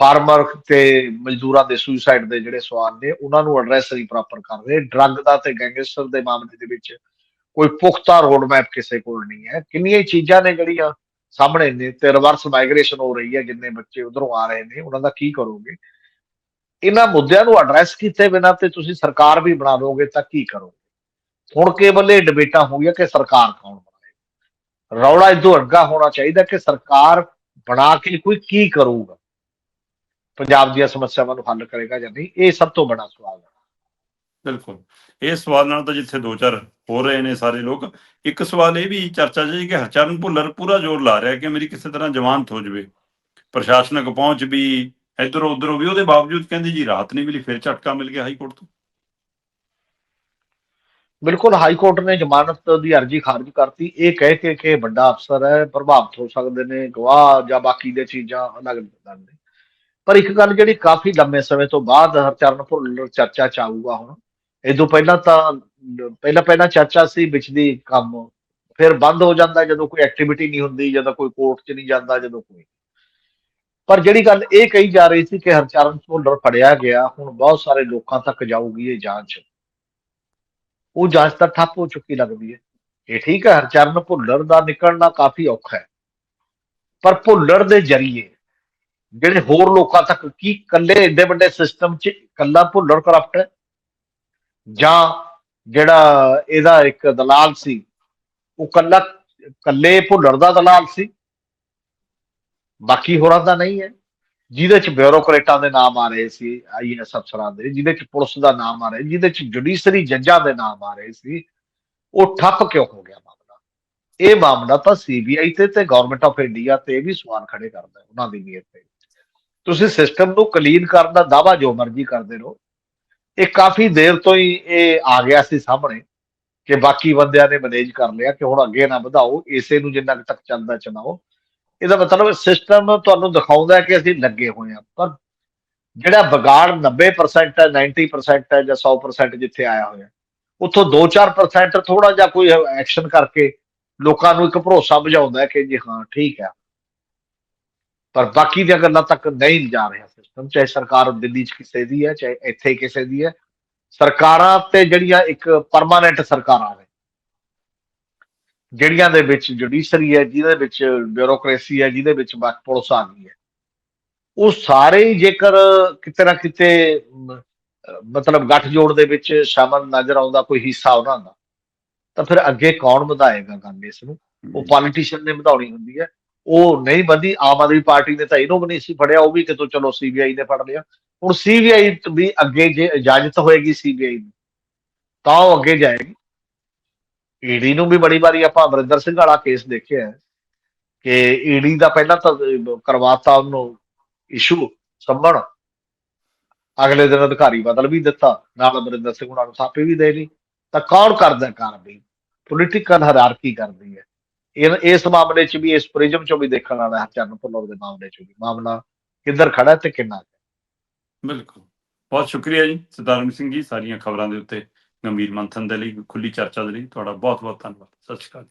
ਫਾਰਮਰ ਤੇ ਮਜ਼ਦੂਰਾਂ ਦੇ ਸੁਸਾਈਡ ਦੇ ਜਿਹੜੇ ਸਵਾਲ ਨੇ, ਉਹਨਾਂ ਨੂੰ ਐਡਰੈਸ ਨਹੀਂ ਪ੍ਰੋਪਰ ਕਰ ਰਹੇ ਡਰੱਗ ਦਾ ਤੇ ਗੈਂਗਸਟਰ ਦੇ ਮਾਮਲੇ ਦੇ ਵਿੱਚ ਕੋਈ ਪੁਖਤਾ ਰੋਡ ਮੈਪ ਕਿਸੇ ਕੋਲ ਨਹੀਂ ਹੈ। ਕਿੰਨੀਆਂ ਚੀਜ਼ਾਂ ਨੇ ਜਿਹੜੀਆਂ ਸਾਹਮਣੇ ਨੇ, ਤੇ ਰਿਵਰਸ ਮਾਈਗ੍ਰੇਸ਼ਨ ਹੋ ਰਹੀ ਹੈ, ਜਿੰਨੇ ਬੱਚੇ ਉਧਰੋਂ ਆ ਰਹੇ ਨੇ, ਉਹਨਾਂ ਦਾ ਕੀ ਕਰੋਗੇ? ਇਹਨਾਂ ਮੁੱਦਿਆਂ ਨੂੰ ਐਡਰੈਸ ਕੀਤੇ ਬਿਨਾਂ ਤੇ ਤੁਸੀਂ ਸਰਕਾਰ ਵੀ ਬਣਾ ਲਓਗੇ ਤਾਂ ਕੀ ਕਰੋਗੇ? ਹੁਣ ਕੇਵਲ ਇਹ ਡਿਬੇਟਾਂ ਹੋ ਗਈਆਂ ਕਿ ਸਰਕਾਰ ਕੌਣ ਬਣਾਏ ਰੌਲਾ ਇਦੋਂ ਅੱਗਾ ਹੋਣਾ ਚਾਹੀਦਾ ਕਿ ਸਰਕਾਰ ਬਣਾ ਕੇ ਕੋਈ ਕੀ ਕਰੂਗਾ। ਪੰਜਾਬ ਦੀਆਂ ਸਮੱਸਿਆਵਾਂ ਨੂੰ ਹੱਲ ਕਰੇਗਾ ਜਾਂ ਨਹੀਂ ਇਹ ਸਭ ਤੋਂ ਬੜਾ ਸਵਾਲ ਹੈ। ਬਿਲਕੁਲ। ਇਹ ਸਵਾਲ ਨਾਲ ਤਾਂ ਜਿੱਥੇ ਦੋ ਚਾਰ ਹੋ ਰਹੇ ਨੇ ਸਾਰੇ ਲੋਕ ਇੱਕ ਸਵਾਲ ਇਹ ਵੀ ਚਰਚਾ ਜੀ ਕਿ ਹਰਚਰਨ ਭੁੱਲਰ ਪੂਰਾ ਜ਼ੋਰ ਲਾ ਰਿਹਾ ਕਿ ਮੇਰੀ ਕਿਸੇ ਤਰ੍ਹਾਂ ਜ਼ਮਾਨਤ ਹੋ ਜਾਵੇ। ਪ੍ਰਸ਼ਾਸਨਿਕ ਪਹੁੰਚ ਵੀ ਇਧਰੋਂ ਉਧਰੋਂ ਵੀ ਉਹਦੇ ਬਾਵਜੂਦ ਕਹਿੰਦੇ ਜੀ ਰਾਹਤ ਨਹੀਂ ਮਿਲੀ ਫਿਰ ਝਟਕਾ ਮਿਲ ਗਿਆ ਹਾਈ ਕੋਰਟ ਤੋਂ। ਬਿਲਕੁਲ ਹਾਈ ਕੋਰਟ ਨੇ ਜ਼ਮਾਨਤ ਦੀ ਅਰਜ਼ੀ ਖਾਰਜ ਕਰਤੀ। ਇਹ ਕਹਿ ਕੇ ਕਿ ਵੱਡਾ ਅਫਸਰ ਹੈ ਪ੍ਰਭਾਵਿਤ ਹੋ ਸਕਦੇ ਨੇ ਗਵਾਹ ਜਾਂ ਬਾਕੀ ਦੇ ਚੀਜ਼ਾਂ ਅਲੱਗ ਨੇ। ਪਰ ਇੱਕ ਗੱਲ ਜਿਹੜੀ ਕਾਫੀ ਲੰਮੇ ਸਮੇਂ ਤੋਂ ਬਾਅਦ ਹਰਚਰਨ ਭੁੱਲਰ ਚਰਚਾ ਚ ਆਊਗਾ ਹੁਣ ਇਦੋਂ ਪਹਿਲਾਂ ਤਾਂ ਪਹਿਲਾਂ ਪਹਿਲਾਂ ਚਰਚਾ ਸੀ ਵਿੱਚ ਦੀ ਕੰਮ, ਫਿਰ ਬੰਦ ਹੋ ਜਾਂਦਾ ਜਦੋਂ ਕੋਈ ਐਕਟੀਵਿਟੀ ਨਹੀਂ ਹੁੰਦੀ, ਜਦੋਂ ਕੋਈ ਕੋਰਟ 'ਚ ਨਹੀਂ ਜਾਂਦਾ, ਜਦੋਂ ਕੋਈ। ਪਰ ਜਿਹੜੀ ਗੱਲ ਇਹ ਕਹੀ ਜਾ ਰਹੀ ਸੀ ਕਿ ਹਰਚਰਨ ਭੁੱਲਰ ਫੜਿਆ ਗਿਆ, ਹੁਣ ਬਹੁਤ ਸਾਰੇ ਲੋਕਾਂ ਤੱਕ ਜਾਊਗੀ ਇਹ ਜਾਂਚ। ਉਹ ਜਾਂਚ ਤਾਂ ਠੱਪ ਹੋ ਚੁੱਕੀ ਲੱਗਦੀ ਹੈ। ਇਹ ਠੀਕ ਹੈ ਹਰਚਰਨ ਭੁੱਲਰ ਦਾ ਨਿਕਲਣਾ ਕਾਫੀ ਔਖਾ ਹੈ। ਪਰ ਭੁੱਲਰ ਦੇ ਜ਼ਰੀਏ ਜਿਹੜੇ ਹੋਰ ਲੋਕਾਂ ਤੱਕ ਕੀ ਕੱਲੇ ਏਡੇ ਵੱਡੇ ਸਿਸਟਮ 'ਚ ਕੱਲਾ ਭੁੱਲਰ ਕਰਪਟ ਹੈ? ਜਾਂ ਜਿਹੜਾ ਇਹਦਾ ਇੱਕ ਦਲਾਲ ਸੀ, ਉਹ ਕੱਲਾ ਕੱਲੇ ਭੁੱਲਰ ਦਾ ਦਲਾਲ ਸੀ? ਬਾਕੀ ਹੋਰਾਂ ਦਾ ਨਹੀਂ ਹੈ। ਜਿਹਦੇ ਚ ਬਿਊਰੋਕਰੇਟਾਂ ਦੇ ਨਾਮ ਆ ਰਹੇ ਸੀ ਆਈਐਸ ਅਫਸਰਾਂ ਦੇ, ਜਿਹਦੇ ਚ ਪੁਲਿਸ ਦਾ ਨਾਮ ਆ ਰਿਹਾ, ਜਿਹਦੇ ਚ ਜੁਡੀਸ਼ਰੀ ਜੱਜਾਂ ਦੇ ਨਾਮ ਆ ਰਹੇ ਸੀ, ਉਹ ਠੱਪ ਕਿਉਂ ਹੋ ਗਿਆ ਮਾਮਲਾ? ਇਹ ਮਾਮਲਾ ਤਾਂ ਸੀਬੀਆਈ ਤੇ ਤੇ ਗਵਰਨਮੈਂਟ ਆਫ ਇੰਡੀਆ ਤੇ ਵੀ ਸਵਾਲ ਖੜੇ ਕਰਦਾ, ਉਹਨਾਂ ਦੀ ਨੀਅਤ ਤੇ। ਤੁਸੀਂ ਸਿਸਟਮ ਨੂੰ ਕਲੀਨ ਕਰਨ ਦਾ ਦਾਵਾ ਜੋ ਮਰਜ਼ੀ ਕਰਦੇ ਰਹੋ। ਇਹ ਕਾਫੀ ਦੇਰ ਤੋਂ ਹੀ ਇਹ ਆ ਗਿਆ ਸੀ ਸਾਹਮਣੇ ਕਿ ਬਾਕੀ ਬੰਦਿਆਂ ਨੇ ਮੈਨੇਜ ਕਰ ਲਿਆ ਕਿ ਹੁਣ ਅੱਗੇ ਨਾ ਵਧਾਓ, ਇਸੇ ਨੂੰ ਜਿੰਨਾ ਤੱਕ ਚੱਲਦਾ ਚਲਾਓ। ਇਹਦਾ ਮਤਲਬ ਸਿਸਟਮ ਤੁਹਾਨੂੰ ਦਿਖਾਉਂਦਾ ਕਿ ਅਸੀਂ ਲੱਗੇ ਹੋਏ ਹਾਂ, ਪਰ ਜਿਹੜਾ ਵਿਗਾੜ 90% ਹੈ 90% ਹੈ ਜਾਂ 100% ਜਿੱਥੇ ਆਇਆ ਹੋਇਆ, ਉੱਥੋਂ 2-4% ਥੋੜਾ ਜਿਹਾ ਕੋਈ ਐਕਸ਼ਨ ਕਰਕੇ ਲੋਕਾਂ ਨੂੰ ਇੱਕ ਭਰੋਸਾ ਬੁਝਾਉਂਦਾ ਕਿ ਜੀ ਹਾਂ, ਠੀਕ ਹੈ। ਪਰ ਬਾਕੀ ਦੀਆਂ ਗੱਲਾਂ ਤੱਕ ਨਹੀਂ ਜਾ ਰਿਹਾ ਸਿਸਟਮ ਚਾਹੇ ਸਰਕਾਰ ਦਿੱਲੀ 'ਚ ਕਿਸੇ ਦੀ ਹੈ ਚਾਹੇ ਇੱਥੇ ਕਿਸੇ ਦੀ ਹੈ। ਸਰਕਾਰਾਂ ਤੇ ਜਿਹੜੀਆਂ ਇੱਕ ਪਰਮਾਨੈਂਟ ਸਰਕਾਰਾਂ ਨੇ ਜਿਹੜੀਆਂ ਦੇ ਵਿੱਚ ਜੁਡੀਸ਼ਰੀ ਹੈ ਜਿਹਦੇ ਵਿੱਚ ਬਿਊਰੋਕ੍ਰੇਸੀ ਹੈ ਜਿਹਦੇ ਵਿੱਚ ਬਾਕ ਪੁਲਿਸ ਆ ਗਈ ਹੈ ਉਹ ਸਾਰੇ ਹੀ ਜੇਕਰ ਕਿਤੇ ਨਾ ਕਿਤੇ ਮਤਲਬ ਗੱਠਜੋੜ ਦੇ ਵਿੱਚ ਸ਼ਾਮਲ ਨਜ਼ਰ ਆਉਂਦਾ ਕੋਈ ਹਿੱਸਾ ਉਹਨਾਂ ਦਾ ਤਾਂ ਫਿਰ ਅੱਗੇ ਕੌਣ ਵਧਾਏਗਾ ਗੱਲ ਇਸ ਨੂੰ? ਉਹ ਪੋਲੀਟੀਸ਼ੀਅਨ ਨੇ ਵਧਾਉਣੀ ਹੁੰਦੀ ਹੈ। ਉਹ ਨਹੀਂ ਬੰਦੀ, ਆਮ ਆਦਮੀ ਪਾਰਟੀ ਨੇ ਤਾਂ ਇਹਨੂੰ ਵੀ ਨਹੀਂ ਸੀ ਫੜਿਆ, ਉਹ ਵੀ ਕਿਤੋਂ ਚਲੋ ਸੀਬੀਆਈ ਨੇ ਫੜ ਲਿਆ। ਹੁਣ ਸੀਬੀਆਈ ਵੀ ਅੱਗੇ ਜੇ ਇਜਾਜ਼ਤ ਹੋਏਗੀ ਸੀਬੀਆਈ ਨੂੰ, ਤਾਂ ਉਹ ਅੱਗੇ ਜਾਏਗੀ। ਈਡੀ ਨੂੰ ਵੀ ਬੜੀ ਵਾਰੀ ਆਪਾਂ ਅਮਰਿੰਦਰ ਸਿੰਘ ਵਾਲਾ ਕੇਸ ਦੇਖਿਆ ਹੈ ਕਿ ਈਡੀ ਦਾ ਪਹਿਲਾਂ ਤਾਂ ਕਰਵਾਤਾ ਉਹਨੂੰ ਇਸ਼ੂ ਸੰਭਣ। ਅਗਲੇ ਦਿਨ ਅਧਿਕਾਰੀ ਬਦਲ ਵੀ ਦਿੱਤਾ, ਨਾਲ ਅਮਰਿੰਦਰ ਸਿੰਘ ਉਹਨਾਂ ਨੂੰ ਥਾਪੇ ਵੀ ਦੇ ਲਈ। ਤਾਂ ਕੌਣ ਕਰਦਾ ਕਾਰਵਾਈ? ਪੋਲੀਟੀਕਲ ਹਰਾਰਕੀ ਕਰਦੀ ਹੈ। ਇਸ ਮਾਮਲੇ 'ਚ ਵੀ, ਇਸ ਪ੍ਰਿਜ਼ਮ 'ਚੋਂ ਵੀ ਦੇਖਣ ਵਾਲਾ ਹੈ ਚਰਨ ਭੁੱਲਰ ਦੇ ਮਾਮਲੇ 'ਚ ਵੀ। ਮਾਮਲਾ ਕਿੱਧਰ ਖੜਾ ਹੈ ਤੇ ਕਿੰਨਾ ਬਿਲਕੁਲ। ਬਹੁਤ ਸ਼ੁਕਰੀਆ ਜੀ, ਸਤਾਰਮ ਸਿੰਘ ਜੀ, ਸਾਰੀਆਂ ਖਬਰਾਂ ਦੇ ਉੱਤੇ ਗੰਭੀਰ ਮੰਥਨ ਦੇ ਲਈ, ਖੁੱਲੀ ਚਰਚਾ ਦੇ ਲਈ। ਤੁਹਾਡਾ ਬਹੁਤ ਬਹੁਤ ਧੰਨਵਾਦ। ਸਤਿ ਸ਼੍ਰੀ ਅਕਾਲ